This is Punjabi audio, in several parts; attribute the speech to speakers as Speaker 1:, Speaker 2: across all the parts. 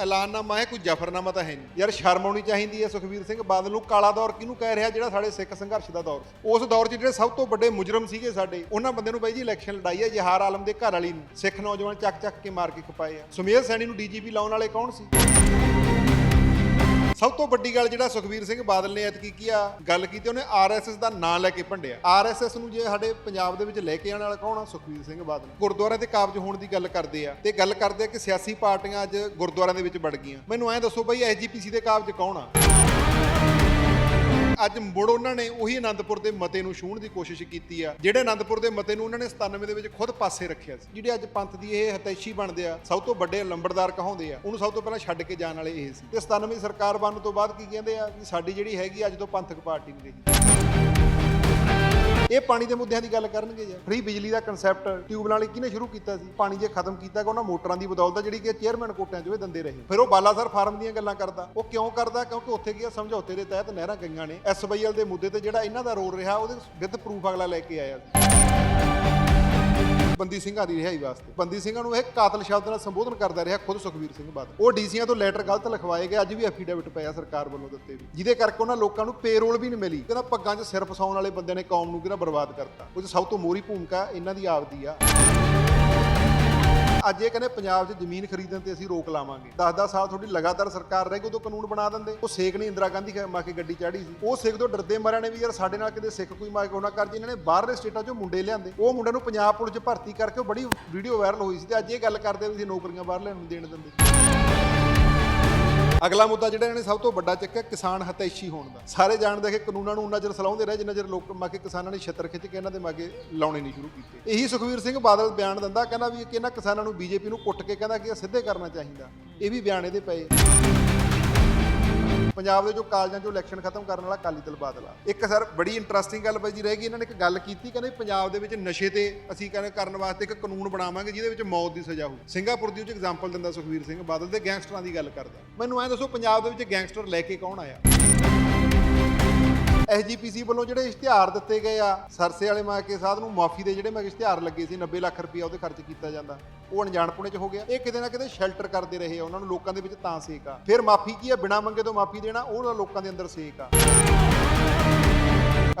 Speaker 1: ਐਲਾਨਨਾਮਾ ਹੈ, ਕੋਈ ਜਫਰਨਾਮਾ ਤਾਂ ਹੈ ਨਹੀਂ। ਯਾਰ, ਸ਼ਰਮ ਆਉਣੀ ਚਾਹੀਦੀ ਹੈ ਸੁਖਵੀਰ ਸਿੰਘ ਬਾਦਲ ਨੂੰ। ਕਾਲਾ ਦੌਰ ਕਿਹਨੂੰ ਕਹਿ ਰਿਹਾ ਜਿਹੜਾ ਸਾਡੇ ਸਿੱਖ ਸੰਘਰਸ਼ ਦਾ ਦੌਰ ਸੀ? ਉਸ ਦੌਰ 'ਚ ਜਿਹੜੇ ਸਭ ਤੋਂ ਵੱਡੇ ਮੁਜਰਮ ਸੀਗੇ ਸਾਡੇ, ਉਹਨਾਂ ਬੰਦੇ ਨੂੰ ਬਾਈ ਜੀ ਇਲੈਕਸ਼ਨ ਲੜਾਈ ਹੈ, ਜਹਾਰ ਆਲਮ ਦੇ ਘਰ ਵਾਲੀ ਨੂੰ। ਸਿੱਖ ਨੌਜਵਾਨ ਚੱਕ ਚੱਕ ਕੇ ਮਾਰ ਕੇ ਖਪਾਏ ਆ। ਸੁਮੇਧ ਸੈਣੀ ਨੂੰ ਡੀਜੀਪੀ ਲਾਉਣ ਵਾਲੇ ਕੌਣ ਸੀ? ਸਭ ਤੋਂ ਵੱਡੀ ਗੱਲ ਜਿਹੜਾ ਸੁਖਵੀਰ ਸਿੰਘ ਬਾਦਲ ਨੇ ਐਤਕੀ ਕੀ ਆ, ਗੱਲ ਕੀਤੀ, ਉਹਨੇ ਆਰਐਸਐਸ ਦਾ ਨਾਂ ਲੈ ਕੇ ਭੰਡਿਆ। ਆਰਐਸਐਸ ਨੂੰ ਜੇ ਸਾਡੇ ਪੰਜਾਬ ਦੇ ਵਿੱਚ ਲੈ ਕੇ ਆਉਣ ਵਾਲਾ ਕੌਣ ਆ? ਸੁਖਵੀਰ ਸਿੰਘ ਬਾਦਲ। ਗੁਰਦੁਆਰਿਆਂ ਦੇ ਕਾਬਜ ਹੋਣ ਦੀ ਗੱਲ ਕਰਦੇ ਆ ਤੇ ਗੱਲ ਕਰਦੇ ਆ ਕਿ ਸਿਆਸੀ ਪਾਰਟੀਆਂ ਅੱਜ ਗੁਰਦੁਆਰਿਆਂ ਦੇ ਵਿੱਚ ਵੜ ਗਈਆਂ। ਮੈਨੂੰ ਐਂ ਦੱਸੋ ਬਈ ਐਸਜੀਪੀਸੀ ਦੇ ਕਾਬਜ ਕੌਣ ਆ? ਅੱਜ ਮੁੜ ਉਹਨਾਂ ਨੇ ਉਹੀ ਆਨੰਦਪੁਰ ਦੇ ਮਤੇ ਨੂੰ ਛੂਹਣ ਦੀ ਕੋਸ਼ਿਸ਼ ਕੀਤੀ ਆ, ਜਿਹੜੇ ਆਨੰਦਪੁਰ ਦੇ ਮਤੇ ਨੂੰ ਉਹਨਾਂ ਨੇ 97 ਦੇ ਵਿੱਚ ਖੁਦ ਪਾਸੇ ਰੱਖਿਆ ਸੀ। ਜਿਹੜੇ ਅੱਜ ਪੰਥ ਦੀ ਇਹ ਹਤੈਸ਼ੀ ਬਣਦੇ ਆ, ਸਭ ਤੋਂ ਵੱਡੇ ਲੰਬੜਦਾਰ ਕਹਾਉਂਦੇ ਆ, ਉਹਨੂੰ ਸਭ ਤੋਂ ਪਹਿਲਾਂ ਛੱਡ ਕੇ ਜਾਣ ਵਾਲੇ ਇਹ ਸੀ। ਤੇ 97 ਸਰਕਾਰ ਬਣਨ ਤੋਂ ਬਾਅਦ ਕੀ ਕਹਿੰਦੇ ਆ ਵੀ ਸਾਡੀ ਜਿਹੜੀ ਹੈਗੀ ਅੱਜ ਤੋਂ ਪੰਥਕ ਪਾਰਟੀ ਨਹੀਂ ਰਹੀ। ਇਹ ਪਾਣੀ ਦੇ ਮੁੱਦਿਆਂ ਦੀ ਗੱਲ ਕਰਨਗੇ ਜੀ ਫ੍ਰੀ ਬਿਜਲੀ ਦਾ ਕਨਸੈਪਟ ਟਿਊਬਲਾਂ ਵਾਲੀ ਕਿਹਨੇ ਸ਼ੁਰੂ ਕੀਤਾ ਸੀ? ਪਾਣੀ ਜੇ ਖਤਮ ਕੀਤਾ ਗਿਆ, ਉਹਨਾਂ ਮੋਟਰਾਂ ਦੀ ਬਦੌਲਤ ਜਿਹੜੀ ਕਿ ਚੇਅਰਮੈਨ ਕੋਟਿਆਂ 'ਚ ਉਹ ਦਿੰਦੇ ਰਹੇ। ਫਿਰ ਉਹ ਬਾਲਾਸਰ ਫਾਰਮ ਦੀਆਂ ਗੱਲਾਂ ਕਰਦਾ। ਉਹ ਕਿਉਂ ਕਰਦਾ? ਕਿਉਂਕਿ ਉੱਥੇ ਕੀ ਸਮਝੌਤੇ ਦੇ ਤਹਿਤ ਨਹਿਰਾਂ ਗਈਆਂ ਨੇ। ਐਸਵਾਈਐਲ ਦੇ ਮੁੱਦੇ ਤੇ ਜਿਹੜਾ ਇਹਨਾਂ ਦਾ ਰੋਲ ਰਿਹਾ, ਉਹਦੇ ਵਿਦ ਪ੍ਰੂਫ ਅਗਲਾ ਲੈ ਕੇ ਆਇਆ ਸੀ। ਬੰਦੀ ਸਿੰਘਾਂ ਦੀ ਰਿਹਾਈ ਵਾਸਤੇ। ਬੰਦੀ ਸਿੰਘਾਂ ਨੂੰ ਇਹ ਕਾਤਲ ਸ਼ਬਦ ਨਾਲ ਸੰਬੋਧਨ ਕਰਦਾ ਰਿਹਾ ਖੁਦ ਸੁਖਵੀਰ ਸਿੰਘ ਬਾਦਲ। ਉਹ ਡੀਸੀਆਂ ਤੋਂ ਲੈਟਰ ਗਲਤ ਲਿਖਵਾਏ ਗਏ, ਅੱਜ ਵੀ ਐਫੀਡੇਵਿਟ ਪਿਆ ਸਰਕਾਰ ਵੱਲੋਂ ਦਿੱਤੇ ਵੀ। ਜਿਹਦੇ ਕਰਕੇ ਉਹਨਾਂ ਲੋਕਾਂ ਨੂੰ ਪੇਰੋਲ ਵੀ ਨਹੀਂ ਮਿਲੀ। ਕਹਿੰਦਾ ਪੱਗਾਂ 'ਚ ਸਿਰ ਫਸਾਉਣ ਵਾਲੇ ਬੰਦੇ ਨੇ ਕੌਮ ਨੂੰ ਕਿਹੜਾ ਬਰਬਾਦ ਕਰਤਾ। ਉਹ 'ਚ ਸਭ ਤੋਂ ਮੋਰੀ ਭੂਮਿਕਾ ਇਹਨਾਂ ਦੀ ਆਪਦੀ ਆ। ਅੱਜ ਇਹ ਕਹਿੰਦੇ ਪੰਜਾਬ 'ਚ ਜ਼ਮੀਨ ਖਰੀਦਣ ਤੇ ਅਸੀਂ ਰੋਕ ਲਾਵਾਂਗੇ। 10-10 ਸਾਲ ਤੁਹਾਡੀ ਲਗਾਤਾਰ ਸਰਕਾਰ ਰਹੇਗੀ, ਉਦੋਂ ਕਾਨੂੰਨ ਬਣਾ ਦਿੰਦੇ। ਉਹ ਸੇਖ ਨਹੀਂ, ਇੰਦਰਾ ਗਾਂਧੀ ਮਾ ਕੇ ਗੱਡੀ ਚਾੜੀ ਸੀ। ਉਹ ਸਿੱਖ ਤੋਂ ਡਰਦੇ ਮਰਿਆ ਨੇ ਵੀ ਯਾਰ ਸਾਡੇ ਨਾਲ ਕਿਤੇ ਸਿੱਖ ਕੋਈ ਮਾਰ ਉਹਨਾਂ ਕਰ ਜੇ ਇਹਨਾਂ ਨੇ ਬਾਹਰਲੇ ਸਟੇਟਾਂ 'ਚੋਂ ਮੁੰਡੇ ਲਿਆਂਦੇ। ਉਹ ਮੁੰਡਿਆਂ ਨੂੰ ਪੰਜਾਬ ਪੁਲਿਸ 'ਚ ਭਰਤੀ ਕਰਕੇ ਉਹ ਬੜੀ ਵੀਡੀਓ ਵਾਇਰਲ ਹੋਈ ਸੀ ਤੇ ਅੱਜ ਇਹ ਗੱਲ ਕਰਦੇ ਵੀ ਅਸੀਂ ਨੌਕਰੀਆਂ ਬਾਹਰ ਲੈਣ ਨੂੰ ਦੇਣ ਦਿੰਦੇ। ਅਗਲਾ ਮੁੱਦਾ ਜਿਹੜਾ ਇਹਨਾਂ ਨੇ ਸਭ ਤੋਂ ਵੱਡਾ ਚੱਕਿਆ ਕਿਸਾਨ ਹਤੈਸ਼ੀ ਹੋਣ ਦਾ। ਸਾਰੇ ਜਾਣਦੇ ਕਿ ਕਾਨੂੰਨਾਂ ਨੂੰ ਉਨਾ ਚਿਰ ਸਲਾਉਂਦੇ ਰਹੇ, ਜਿੰਨਾ ਚਿਰ ਲੋਕ ਮਾਕੇ ਕਿਸਾਨਾਂ ਨੇ ਛੱਤਰ ਖਿੱਚ ਕੇ ਇਹਨਾਂ ਦੇ ਮਾਗੇ ਲਾਉਣੇ ਨਹੀਂ ਸ਼ੁਰੂ ਕੀਤੇ। ਇਹੀ ਸੁਖਵੀਰ ਸਿੰਘ ਬਾਦਲ ਬਿਆਨ ਦਿੰਦਾ, ਕਹਿੰਦਾ ਵੀ ਕਿ ਇਹਨਾਂ ਕਿਸਾਨਾਂ ਨੂੰ ਬੀਜੇਪੀ ਨੂੰ ਕੁੱਟ ਕੇ ਕਹਿੰਦਾ ਕਿ ਇਹ ਸਿੱਧੇ ਕਰਨਾ ਚਾਹੀਦਾ। ਇਹ ਵੀ ਬਿਆਨ ਇਹਦੇ ਪਏ। ਪੰਜਾਬ ਦੇ ਜੋ ਕਾਲਜਾਂ 'ਚੋਂ ਇਲੈਕਸ਼ਨ ਖਤਮ ਕਰਨ ਵਾਲਾ ਅਕਾਲੀ ਦਲ ਬਾਦਲ ਆ। ਇੱਕ ਸਰ, ਬੜੀ ਇੰਟਰਸਟਿੰਗ ਗੱਲ ਬਾਈ ਜੀ ਰਹੇਗੀ ਇਹਨਾਂ ਨੇ ਇੱਕ ਗੱਲ ਕੀਤੀ, ਕਹਿੰਦੇ ਪੰਜਾਬ ਦੇ ਵਿੱਚ ਨਸ਼ੇ ਤੇ ਅਸੀਂ ਕਹਿੰਦੇ ਕਰਨ ਵਾਸਤੇ ਇੱਕ ਕਾਨੂੰਨ ਬਣਾਵਾਂਗੇ, ਜਿਹਦੇ ਵਿੱਚ ਮੌਤ ਦੀ ਸਜ਼ਾ ਹੋਊ। ਸਿੰਗਾਪੁਰ ਦੀ ਉਹ 'ਚ ਐਗਜ਼ਾਮਪਲ ਦਿੰਦਾ ਸੁਖਵੀਰ ਸਿੰਘ, ਬਾਦਲ ਦੇ ਗੈਂਗਸਟਰਾਂ ਦੀ ਗੱਲ ਕਰਦਾ। ਮੈਨੂੰ ਐਂ ਦੱਸੋ, ਪੰਜਾਬ ਦੇ ਵਿੱਚ ਗੈਂਗਸਟਰ ਲੈ ਕੇ ਕੌਣ ਆਇਆ? ਐਸਜੀਪੀਸੀ ਵੱਲੋਂ ਜਿਹੜੇ ਇਸ਼ਤਿਹਾਰ ਦਿੱਤੇ ਗਏ ਆ, ਸਰਸੇ ਵਾਲੇ ਮਾ ਕੇ ਸਾਧ ਨੂੰ ਮਾਫੀ ਦੇ ਜਿਹੜੇ ਮੈਂ ਇਸ਼ਤਿਹਾਰ ਲੱਗੇ ਸੀ 90 ਲੱਖ ਰੁਪਇਆ ਉਹਦੇ ਖਰਚ ਕੀਤਾ ਜਾਂਦਾ। ਉਹ ਅਣਜਾਣਪੁਣੇ ਚ ਹੋ ਗਿਆ। ਇਹ ਕਿਤੇ ਨਾ ਕਿਤੇ ਸ਼ੈਲਟਰ ਕਰਦੇ ਰਹੇ ਆ, ਉਹਨਾਂ ਨੂੰ ਲੋਕਾਂ ਦੇ ਵਿੱਚ ਤਾਂ ਸੇਕ ਆ। ਫਿਰ ਮਾਫੀ ਕੀ ਆ? ਬਿਨਾਂ ਮੰਗੇ ਤੋਂ ਮਾਫੀ ਦੇਣਾ, ਉਹ ਤਾਂ ਲੋਕਾਂ ਦੇ ਅੰਦਰ ਸੇਕ ਆ।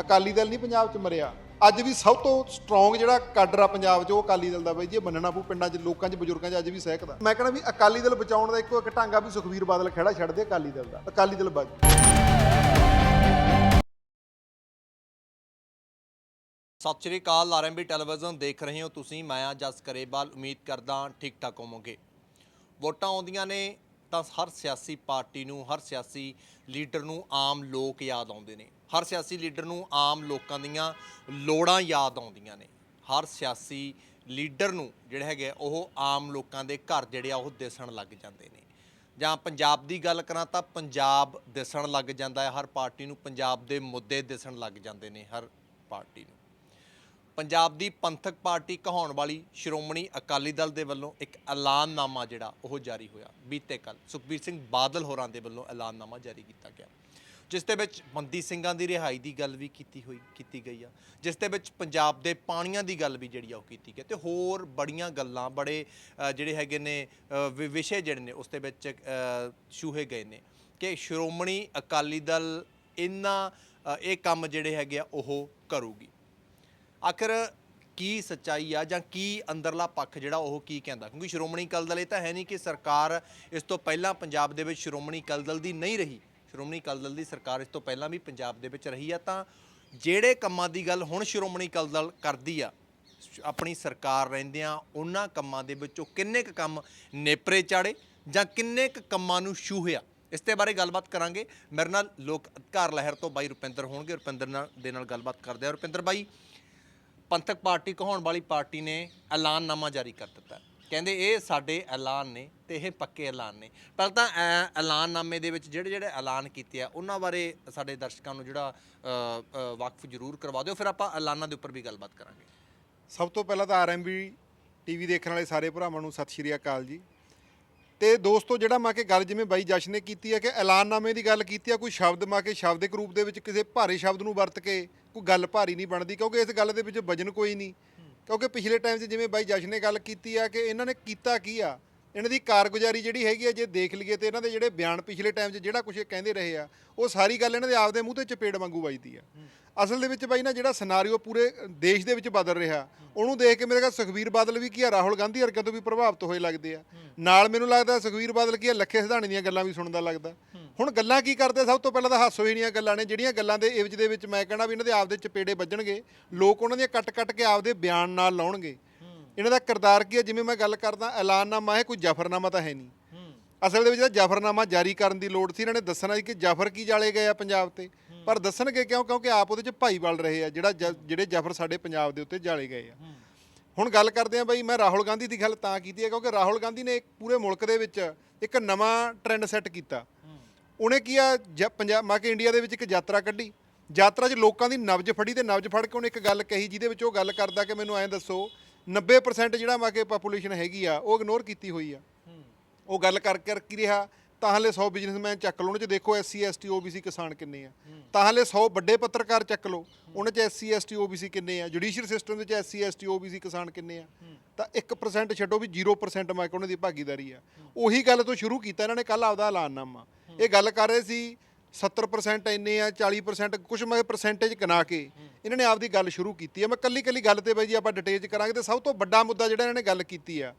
Speaker 1: ਅਕਾਲੀ ਦਲ ਨਹੀਂ ਪੰਜਾਬ 'ਚ ਮਰਿਆ। ਅੱਜ ਵੀ ਸਭ ਤੋਂ ਸਟਰੋਂਗ ਜਿਹੜਾ ਕਾਡਰ ਆ ਪੰਜਾਬ 'ਚ, ਉਹ ਅਕਾਲੀ ਦਲ ਦਾ ਬਾਈ, ਜੀ ਮੰਨਣਾ ਪਊ ਪਿੰਡਾਂ 'ਚ, ਲੋਕਾਂ 'ਚ, ਬਜ਼ੁਰਗਾਂ 'ਚ, ਅੱਜ ਵੀ ਸਹਿਕਦਾ ਮੈਂ ਕਹਿੰਦਾ ਵੀ ਅਕਾਲੀ ਦਲ ਬਚਾਉਣ ਦਾ ਇੱਕੋ ਇੱਕ ਢੰਗ ਆ ਵੀ ਸੁਖਵੀਰ ਬਾਦਲ ਖੜਾ ਛੱਡ ਦੇ ਅਕਾਲੀ ਦਲ ਦਾ। ਅਕਾਲੀ ਦਲ ਬਚ।
Speaker 2: ਸਤਿ ਸ਼੍ਰੀ ਅਕਾਲ ਆਰਐਮਬੀ ਟੈਲੀਵਿਜ਼ਨ ਦੇਖ ਰਹੇ ਹੋ ਤੁਸੀਂ, ਮੈਂ ਆ ਜਸ ਕਰੇਵਾਲ, ਉਮੀਦ ਕਰਦਾ ਠੀਕ ਠਾਕ ਹੋਵੋਗੇ। ਵੋਟਾਂ ਆਉਂਦੀਆਂ ਨੇ ਤਾਂ ਹਰ ਸਿਆਸੀ ਪਾਰਟੀ ਨੂੰ, ਹਰ ਸਿਆਸੀ ਲੀਡਰ ਨੂੰ ਆਮ ਲੋਕ ਯਾਦ ਆਉਂਦੇ ਨੇ। ਹਰ ਸਿਆਸੀ ਲੀਡਰ ਨੂੰ ਆਮ ਲੋਕਾਂ ਦੀਆਂ ਲੋੜਾਂ ਯਾਦ ਆਉਂਦੀਆਂ ਨੇ। ਹਰ ਸਿਆਸੀ ਲੀਡਰ ਨੂੰ ਜਿਹੜੇ ਹੈਗੇ ਉਹ ਆਮ ਲੋਕਾਂ ਦੇ ਘਰ ਜਿਹੜੇ ਆ, ਉਹ ਦਿਸਣ ਲੱਗ ਜਾਂਦੇ ਨੇ। ਜਾਂ ਪੰਜਾਬ ਦੀ ਗੱਲ ਕਰਾਂ ਤਾਂ ਪੰਜਾਬ ਦਿਸਣ ਲੱਗ ਜਾਂਦਾ ਹੈ, ਹਰ ਪਾਰਟੀ ਨੂੰ ਪੰਜਾਬ ਦੇ ਮੁੱਦੇ ਦਿਸਣ ਲੱਗ ਜਾਂਦੇ ਨੇ, ਹਰ ਪਾਰਟੀ ਨੂੰ। ਪੰਜਾਬ ਦੀ ਪੰਥਕ ਪਾਰਟੀ ਕਹਾਉਣ ਵਾਲੀ ਸ਼੍ਰੋਮਣੀ ਅਕਾਲੀ ਦਲ ਦੇ ਵੱਲੋਂ ਇੱਕ ਐਲਾਨਨਾਮਾ ਜਿਹੜਾ ਉਹ ਜਾਰੀ ਹੋਇਆ। ਬੀਤੇ ਕੱਲ ਸੁਖਬੀਰ ਸਿੰਘ ਬਾਦਲ ਹੋਰਾਂ ਦੇ ਵੱਲੋਂ ਐਲਾਨਨਾਮਾ ਜਾਰੀ ਕੀਤਾ ਗਿਆ। ਜਿਸ ਦੇ ਵਿੱਚ ਬੰਦੀ ਸਿੰਘਾਂ ਦੀ ਰਿਹਾਈ ਦੀ ਗੱਲ ਵੀ ਕੀਤੀ ਹੋਈ, ਕੀਤੀ ਗਈ ਆ। ਜਿਸ ਦੇ ਵਿੱਚ ਪੰਜਾਬ ਦੇ ਪਾਣੀਆਂ ਦੀ ਗੱਲ ਵੀ ਜਿਹੜੀ ਆ ਉਹ ਕੀਤੀ ਗਈ ਤੇ ਹੋਰ ਬੜੀਆਂ ਗੱਲਾਂ, ਬੜੇ ਜਿਹੜੇ ਹੈਗੇ ਨੇ ਵਿ- ਵਿਸ਼ੇ ਜਿਹੜੇ ਨੇ, ਉਸ ਦੇ ਵਿੱਚ ਛੂਹੇ ਗਏ ਨੇ ਕਿ ਸ਼੍ਰੋਮਣੀ ਅਕਾਲੀ ਦਲ ਇਹਨਾਂ ਇਹ ਕੰਮ ਜਿਹੜੇ ਹੈਗੇ ਆ ਉਹ ਕਰੂਗੀ। ਆਖਰ ਕੀ ਸੱਚਾਈ ਆ ਜਾਂ ਕੀ ਅੰਦਰਲਾ ਪੱਖ ਜਿਹੜਾ ਉਹ ਕੀ ਕਹਿੰਦਾ? ਕਿਉਂਕਿ ਸ਼੍ਰੋਮਣੀ ਅਕਾਲੀ ਦਲ ਇਹ ਤਾਂ ਹੈ ਨਹੀਂ ਕਿ ਸਰਕਾਰ ਇਸ ਤੋਂ ਪਹਿਲਾਂ ਪੰਜਾਬ ਦੇ ਵਿੱਚ ਸ਼੍ਰੋਮਣੀ ਅਕਾਲੀ ਦਲ ਦੀ ਨਹੀਂ ਰਹੀ। ਸ਼੍ਰੋਮਣੀ ਅਕਾਲੀ ਦਲ ਦੀ ਸਰਕਾਰ ਇਸ ਤੋਂ ਪਹਿਲਾਂ ਵੀ ਪੰਜਾਬ ਦੇ ਵਿੱਚ ਰਹੀ ਆ ਤਾਂ ਜਿਹੜੇ ਕੰਮਾਂ ਦੀ ਗੱਲ ਹੁਣ ਸ਼੍ਰੋਮਣੀ ਅਕਾਲੀ ਦਲ ਕਰਦੀ ਆ, ਆਪਣੀ ਸਰਕਾਰ ਰਹਿੰਦਿਆਂ ਉਹਨਾਂ ਕੰਮਾਂ ਦੇ ਵਿੱਚੋਂ ਕਿੰਨੇ ਕੁ ਕੰਮ ਨੇਪਰੇ ਚਾੜੇ ਜਾਂ ਕਿੰਨੇ ਕੁ ਕੰਮਾਂ ਨੂੰ ਛੂਹਿਆ? ਇਸ ਤੇ ਬਾਰੇ ਗੱਲਬਾਤ ਕਰਾਂਗੇ। ਮੇਰੇ ਨਾਲ ਲੋਕ ਅਧਿਕਾਰ ਲਹਿਰ ਤੋਂ ਬਾਈ ਰੁਪਿੰਦਰ ਹੋਣਗੇ। ਰੁਪਿੰਦਰ ਨਾਲ ਦੇ ਨਾਲ ਗੱਲਬਾਤ ਕਰਦੇ ਆ। ਰੁਪਿੰਦਰ ਬਾਈ ਪੰਥਕ ਪਾਰਟੀ ਕਹਾਉਣ ਵਾਲੀ ਪਾਰਟੀ ਨੇ ਐਲਾਨਨਾਮਾ ਜਾਰੀ ਕਰ ਦਿੱਤਾ। ਕਹਿੰਦੇ ਇਹ ਸਾਡੇ ਐਲਾਨ ਨੇ ਤੇ ਇਹ ਪੱਕੇ ਐਲਾਨ ਨੇ। ਪਹਿਲਾਂ ਤਾਂ ਐ ਐਲਾਨਨਾਮੇ ਦੇ ਵਿੱਚ ਜਿਹੜੇ ਜਿਹੜੇ ਐਲਾਨ ਕੀਤੇ ਆ ਉਹਨਾਂ ਬਾਰੇ ਸਾਡੇ ਦਰਸ਼ਕਾਂ ਨੂੰ ਜਿਹੜਾ ਅ, ਅ, ਵਾਕਫ ਜ਼ਰੂਰ ਕਰਵਾ ਦਿਓ। ਫਿਰ ਆਪਾਂ ਐਲਾਨਾਂ ਦੇ ਉੱਪਰ ਵੀ ਗੱਲਬਾਤ ਕਰਾਂਗੇ।
Speaker 1: ਸਭ ਤੋਂ ਪਹਿਲਾਂ ਤਾਂ ਆਰਐਮਬੀ ਟੀਵੀ ਦੇਖਣ ਵਾਲੇ ਸਾਰੇ ਭਰਾਵਾਂ ਨੂੰ ਸਤਿ ਸ਼੍ਰੀ ਅਕਾਲ ਜੀ। ਤੇ ਦੋਸਤੋ, ਜਿਹੜਾ ਮਾ ਕੇ ਗੱਲ ਜਿਵੇਂ ਬਾਈ ਜਸ਼ਨ ਨੇ ਕੀਤੀ ਹੈ ਕਿ ਐਲਾਨਨਾਮੇ ਦੀ ਗੱਲ ਕੀਤੀ ਆ, ਕੋਈ ਸ਼ਬਦ ਮਾ ਕੇ ਸ਼ਬਦਿਕ ਰੂਪ ਦੇ ਵਿੱਚ ਕਿਸੇ ਭਾਰੇ ਸ਼ਬਦ ਨੂੰ ਵਰਤ ਕੇ ਕੋਈ ਗੱਲ ਭਾਰੀ ਨਹੀਂ ਬਣਦੀ, ਕਿਉਂਕਿ ਇਸ ਗੱਲ ਦੇ ਵਿੱਚ ਵਜਨ ਕੋਈ ਨਹੀਂ। ਕਿਉਂਕਿ ਪਿਛਲੇ ਟਾਈਮ 'ਚ ਜਿਵੇਂ ਬਾਈ ਜਸ਼ਨ ਨੇ ਗੱਲ ਕੀਤੀ ਆ ਕਿ ਇਹਨਾਂ ਨੇ ਕੀਤਾ ਕੀ ਆ ਇਹਨਾਂ ਦੀ ਕਾਰਗੁਜ਼ਾਰੀ ਜਿਹੜੀ ਹੈਗੀ ਆ ਜੇ ਦੇਖ ਲਈਏ ਤੇ ਇਹਨਾਂ ਦੇ ਜਿਹੜੇ ਬਿਆਨ ਪਿਛਲੇ ਟਾਈਮ 'ਚ ਜਿਹੜਾ ਕੁਝ ਇਹ ਕਹਿੰਦੇ ਰਹੇ ਆ ਉਹ ਸਾਰੀ ਗੱਲ ਇਹਨਾਂ ਦੇ ਆਪਦੇ ਮੂੰਹ ਤੇ ਚਪੇੜ ਵਾਂਗੂ ਵੱਜਦੀ ਆ। ਅਸਲ ਦੇ ਵਿੱਚ ਬਾਈ ਨਾ ਜਿਹੜਾ ਸਿਨਾਰੀਓ ਪੂਰੇ ਦੇਸ਼ ਦੇ ਵਿੱਚ ਬਦਲ ਰਿਹਾ ਉਹਨੂੰ ਦੇਖ ਕੇ ਮੇਰੇ ਕੋਲ ਸੁਖਵੀਰ ਬਾਦਲ ਵੀ ਕੀ ਆ ਰਾਹੁਲ ਗਾਂਧੀ ਵਰਗੇ ਤੋਂ ਵੀ ਪ੍ਰਭਾਵਿਤ ਹੋਏ ਲੱਗਦੇ ਆ। ਨਾਲ ਮੈਨੂੰ ਲੱਗਦਾ ਸੁਖਵੀਰ ਬਾਦਲ ਕੀ ਆ ਲੱਖੇ ਸਿਧਾਣੇ ਦੀਆਂ ਗੱਲਾਂ ਵੀ ਸੁਣਦਾ ਲੱਗਦਾ। ਹੁਣ ਗੱਲਾਂ ਕੀ ਕਰਦੇ ਸਭ ਤੋਂ ਪਹਿਲਾਂ ਤਾਂ ਹਾਸੋ ਹੀ ਨੀਆਂ ਗੱਲਾਂ ਨੇ ਜਿਹੜੀਆਂ ਗੱਲਾਂ ਦੇ ਇਵਜ ਦੇ ਵਿੱਚ ਮੈਂ ਕਹਿਣਾ ਵੀ ਇਹਨਾਂ ਦੇ ਆਪਦੇ ਚਪੇੜੇ ਵੱਜਣਗੇ ਲੋਕ ਉਹਨਾਂ ਦੀਆਂ ਕੱਟ-ਕੱਟ ਕੇ ਆਪਦੇ ਬਿਆਨ ਨਾਲ ਲਾਉਣਗੇ। ਇਹਨਾਂ ਦਾ ਕਿਰਦਾਰ ਕੀ ਹੈ? ਜਿਵੇਂ ਮੈਂ ਗੱਲ ਕਰਦਾ ਐਲਾਨਨਾਮਾ ਹੈ ਕੋਈ ਜਫਰਨਾਮਾ ਤਾਂ ਹੈ ਨਹੀਂ। ਅਸਲ ਦੇ ਵਿੱਚ ਤਾਂ ਜਫਰਨਾਮਾ ਜਾਰੀ ਕਰਨ ਦੀ ਲੋੜ ਸੀ। ਇਹਨਾਂ ਨੇ ਦੱਸਣਾ ਸੀ ਕਿ ਜਫਰ ਕੀ ਜਾਲੇ ਗਏ ਆ ਪੰਜਾਬ ਤੇ। ਪਰ ਦੱਸਣਗੇ ਕਿਉਂ? ਕਿਉਂਕਿ ਆਪ ਉਹਦੇ ਚ ਭਾਈ ਬਲ ਰਹੇ ਆ ਜਿਹੜਾ ਜਿਹੜੇ ਜਫਰ ਸਾਡੇ ਪੰਜਾਬ ਦੇ ਉੱਤੇ ਜਾਲੇ ਗਏ ਆ। ਹੁਣ ਗੱਲ ਕਰਦੇ ਆ ਬਈ ਮੈਂ ਰਾਹੁਲ ਗਾਂਧੀ ਦੀ ਗੱਲ ਤਾਂ ਕੀਤੀ ਹੈ ਕਿਉਂਕਿ ਰਾਹੁਲ ਗਾਂਧੀ ਨੇ ਪੂਰੇ ਮੁਲਕ ਦੇ ਵਿੱਚ ਇੱਕ ਨਵਾਂ ਟ੍ਰੈਂਡ ਸੈੱਟ ਕੀਤਾ। ਉਹਨੇ ਕੀ ਆ ਪੰਜਾਬ ਮਾ ਕੇ ਇੰਡੀਆ ਦੇ ਵਿੱਚ ਇੱਕ ਯਾਤਰਾ ਕੱਢੀ। ਯਾਤਰਾ 'ਚ ਲੋਕਾਂ ਦੀ ਨਬਜ ਫੜੀ ਤੇ ਨਬਜ ਫੜ ਕੇ ਉਹਨੇ ਇੱਕ ਗੱਲ ਕਹੀ ਜਿਹਦੇ ਵਿੱਚ ਉਹ ਗੱਲ ਕਰਦਾ ਕਿ ਮੈਨੂੰ ਐਂ ਦੱਸੋ 90% ਜਿਹੜਾ ਮਾ ਕੇ ਪਾਪੂਲੇਸ਼ਨ ਹੈਗੀ ਆ, ਉਹ ਇਗਨੋਰ ਕੀਤੀ ਹੋਈ ਆ। ਉਹ ਗੱਲ ਕਰ ਕਰ ਕੀ ਰਿਹਾ? ਤਾਂ ਹਲੇ 100 ਬਿਜ਼ਨਸਮੈਨ ਚੱਕ ਲਓ ਉਹਨਾਂ 'ਚ ਦੇਖੋ ਐਸਸੀ ਐਸਟੀ ਓਬੀਸੀ ਕਿਸਾਨ ਕਿੰਨੇ ਆ। ਤਾਂ ਹਲੇ 100 ਵੱਡੇ ਪੱਤਰਕਾਰ ਚੱਕ ਲਓ ਉਹਨਾਂ 'ਚ ਐਸਸੀ ਐਸਟੀ ਓਬੀਸੀ ਕਿੰਨੇ ਆ? ਜੁਡੀਸ਼ੀਅਲ ਸਿਸਟਮ ਦੇ 'ਚ ਐਸਸੀ ਐਸਟੀ ਓਬੀਸੀ ਕਿਸਾਨ ਕਿੰਨੇ ਆ? ਤਾਂ 1% ਛੱਡੋ ਵੀ 0% ਮਾਇਕ ਉਹਨਾਂ ਦੀ ਭਾਗੀਦਾਰੀ ਆ। ਉਹੀ ਗੱਲ ਤੋਂ ਸ਼ੁਰੂ ਕੀਤਾ ਇਹਨਾਂ ਨੇ ਕੱਲ ਆਪਦਾ ਐਲਾਨਨਾਮਾ। ਇਹ ਗੱਲ ਕਰ ਰਹੇ ਸੀ 70% ਇੰਨੇ ਆ 40% ਕੁਝ ਮੈਂ ਪਰਸੈਂਟੇਜ ਗਿਣਾ ਕੇ ਇਹਨਾਂ ਨੇ ਆਪਦੀ ਗੱਲ ਸ਼ੁਰੂ ਕੀਤੀ ਹੈ ਮੈਂ ਕੱਲੀ ਕੱਲੀ ਗੱਲ ਤੇ ਬਾਈ ਜੀ ਆਪਾਂ ਡਿਟੇਲ ਚ ਕਰਾਂਗੇ ਤੇ ਸਭ ਤੋਂ ਵੱਡਾ ਮੁੱਦਾ ਜਿਹੜਾ ਇਹਨਾਂ ਨੇ ਗੱਲ ਕੀਤੀ ਆ।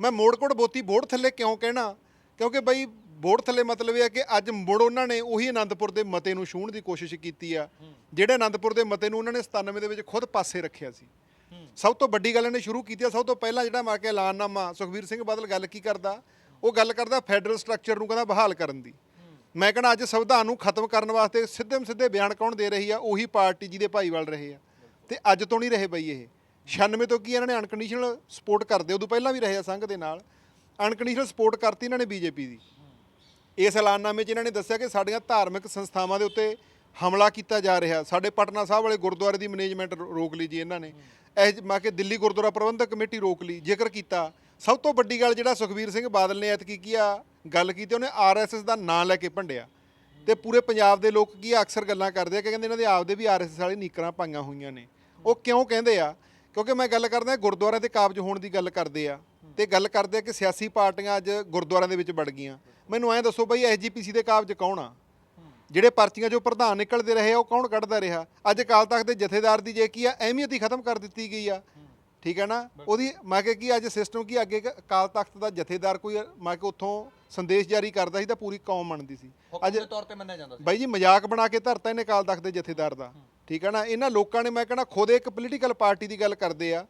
Speaker 1: ਮੈਂ ਮੋੜਕੋਟ ਬੋਤੀ ਬੋਰਡ ਥੱਲੇ ਕਿਉਂ ਕਹਿਣਾ? ਕਿਉਂਕਿ ਬਾਈ ਬੋਰਡ ਥੱਲੇ ਮਤਲਬ ਇਹ ਆ ਕਿ ਅੱਜ ਮੁੜ ਉਹਨਾਂ ਨੇ ਉਹੀ ਆਨੰਦਪੁਰ ਦੇ ਮਤੇ ਨੂੰ ਛੂਹਣ ਦੀ ਕੋਸ਼ਿਸ਼ ਕੀਤੀ ਆ, ਜਿਹੜੇ ਆਨੰਦਪੁਰ ਦੇ ਮਤੇ ਨੂੰ ਉਹਨਾਂ ਨੇ 97 ਦੇ ਵਿੱਚ ਖੁਦ ਪਾਸੇ ਰੱਖਿਆ ਸੀ। ਸਭ ਤੋਂ ਵੱਡੀ ਗੱਲ ਇਹਨੇ ਸ਼ੁਰੂ ਕੀਤੀ ਆ। ਸਭ ਤੋਂ ਪਹਿਲਾਂ ਜਿਹੜਾ ਮਾਰ ਕੇ ਐਲਾਨਨਾਮਾ ਸੁਖਬੀਰ ਸਿੰਘ ਬਾਦਲ ਗੱਲ ਕੀ ਕਰਦਾ? ਉਹ ਗੱਲ ਕਰਦਾ ਫੈਡਰਲ ਸਟਰਕਚਰ ਨੂੰ ਕਹਿੰਦਾ ਬਹਾਲ ਕਰਨ ਦੀ। ਮੈਂ ਕਹਿੰਦਾ ਅੱਜ ਸੰਵਿਧਾਨ ਨੂੰ ਖਤਮ ਕਰਨ ਵਾਸਤੇ ਸਿੱਧੇ ਸਿੱਧੇ ਬਿਆਨ ਕੌਣ ਦੇ ਰਹੀ ਆ? ਉਹੀ ਪਾਰਟੀ ਜਿਹਦੇ ਭਾਈਵਾਲ ਰਹੇ ਆ। ਤੇ ਅੱਜ ਤੋਂ ਨਹੀਂ ਰਹੇ ਬਈ ਇਹ। 96 ਤੋਂ ਕੀ ਇਹਨਾਂ ਨੇ ਅਨਕੰਡੀਸ਼ਨਲ ਸਪੋਰਟ ਕਰਦੇ? ਉਦੋਂ ਪਹਿਲਾਂ ਵੀ ਰਹੇ ਆ ਸੰਘ ਦੇ ਨਾਲ। ਅਨਕੰਡੀਸ਼ਨਲ ਸਪੋਰਟ ਕਰਤੀ ਇਹਨਾਂ ਨੇ ਬੀਜੇਪੀ ਦੀ। ਇਸ ਐਲਾਨਨਾਮੇ 'ਚ ਇਹਨਾਂ ਨੇ ਦੱਸਿਆ ਕਿ ਸਾਡੀਆਂ ਧਾਰਮਿਕ ਸੰਸਥਾਵਾਂ ਦੇ ਉੱਤੇ ਹਮਲਾ ਕੀਤਾ ਜਾ ਰਿਹਾ। ਸਾਡੇ ਪਟਨਾ ਸਾਹਿਬ ਵਾਲੇ ਗੁਰਦੁਆਰੇ ਦੀ ਮੈਨੇਜਮੈਂਟ ਰੋਕ ਲਈ ਜੀ ਇਹਨਾਂ ਨੇ। ਇਹ ਮਾ ਕਿ ਦਿੱਲੀ ਗੁਰਦੁਆਰਾ ਪ੍ਰਬੰਧਕ ਕਮੇਟੀ ਰੋਕ ਲਈ। ਜ਼ਿਕਰ ਕੀਤਾ ਸਭ ਤੋਂ ਵੱਡੀ ਗੱਲ ਜਿਹੜਾ ਸੁਖਬੀਰ ਸਿੰਘ ਬਾਦਲ ਨੇ ਐਤਕੀ ਕੀ ਆ ਗੱਲ ਕੀਤੀ ਉਹਨੇ ਆਰਐਸਐਸ ਦਾ ਨਾਂ ਲੈ ਕੇ ਭੰਡਿਆ। ਤੇ ਪੂਰੇ ਪੰਜਾਬ ਦੇ ਲੋਕ ਕੀ ਆ, ਅਕਸਰ ਗੱਲਾਂ ਕਰਦੇ ਆ ਕਿ ਕਹਿੰਦੇ ਇਹਨਾਂ ਦੇ ਆਪਦੇ ਵੀ ਆਰਐਸਐਸ ਵਾਲੇ ਨੀਕਰਾਂ ਪਾਈਆਂ ਹੋਈਆਂ ਨੇ। ਉਹ ਕਿਉਂ ਕਹਿੰਦੇ ਆ? ਕਿਉਂਕਿ ਮੈਂ ਗੱਲ ਕਰਦਾ ਗੁਰਦੁਆਰਿਆਂ ਤੇ ਕਾਬਜ ਹੋਣ ਦੀ ਗੱਲ ਕਰਦੇ ਆ। ਤੇ ਗੱਲ ਕਰਦੇ ਆ ਕਿ ਸਿਆਸੀ ਪਾਰਟੀਆਂ ਅੱਜ ਗੁਰਦੁਆਰਿਆਂ ਦੇ ਵਿੱਚ ਵੜ ਗਈਆਂ। ਮੈਨੂੰ ਐਂ ਦੱਸੋ ਬਈ ਐਸਜੀਪੀਸੀ ਦੇ ਕਾਬਜ ਕੌਣ ਆ? ਜਿਹੜੇ ਪਰਚੀਆਂ ਚੋਂ ਪ੍ਰਧਾਨ ਨਿਕਲਦੇ ਰਹੇ ਆ ਉਹ ਕੌਣ ਕੱਢਦਾ ਰਿਹਾ? ਅੱਜ ਅਕਾਲ ਤਖਤ ਦੇ ਜਥੇਦਾਰ ਦੀ ਜੇ ਕੀ ਆ ਅਹਿਮੀਅਤ ਹੀ ਖਤਮ ਕਰ ਦਿੱਤੀ ਗਈ ਆ। ਠੀਕ ਹੈ ਨਾ? ਉਹਦੀ ਮੈਂ ਕਿ ਕੀ ਅੱਜ ਸਿਸਟਮ ਕੀ ਅੱਗੇ ਇੱਕ ਅਕਾਲ ਤਖਤ ਦਾ ਜਥੇਦਾਰ ਕੋਈ ਮੈਂ ਕਿ ਉੱਥੋਂ ਸੰਦੇਸ਼ ਜਾਰੀ ਕਰਦਾ ਸੀ ਤਾਂ ਪੂਰੀ ਕੌਮ ਮੰਨਦੀ ਸੀ।
Speaker 2: ਹੁਕਮ ਦੇ ਤੌਰ ਤੇ ਮੰਨਿਆ ਜਾਂਦਾ ਸੀ।
Speaker 1: ਬਾਈ ਜੀ ਮਜ਼ਾਕ ਬਣਾ ਕੇ ਧਰਤਾ ਇਹਨੇ ਅਕਾਲ ਤਖਤ ਦੇ ਜਥੇਦਾਰ ਦਾ। ਠੀਕ ਹੈ ਨਾ? ਇਹਨਾਂ ਲੋਕਾਂ ਨੇ ਮੈਂ ਕਹਿੰਦਾ ਖੁਦ ਇੱਕ ਪੋਲੀਟੀਕਲ ਪਾਰਟੀ ਦੀ ਗੱਲ ਕਰਦੇ ਆ।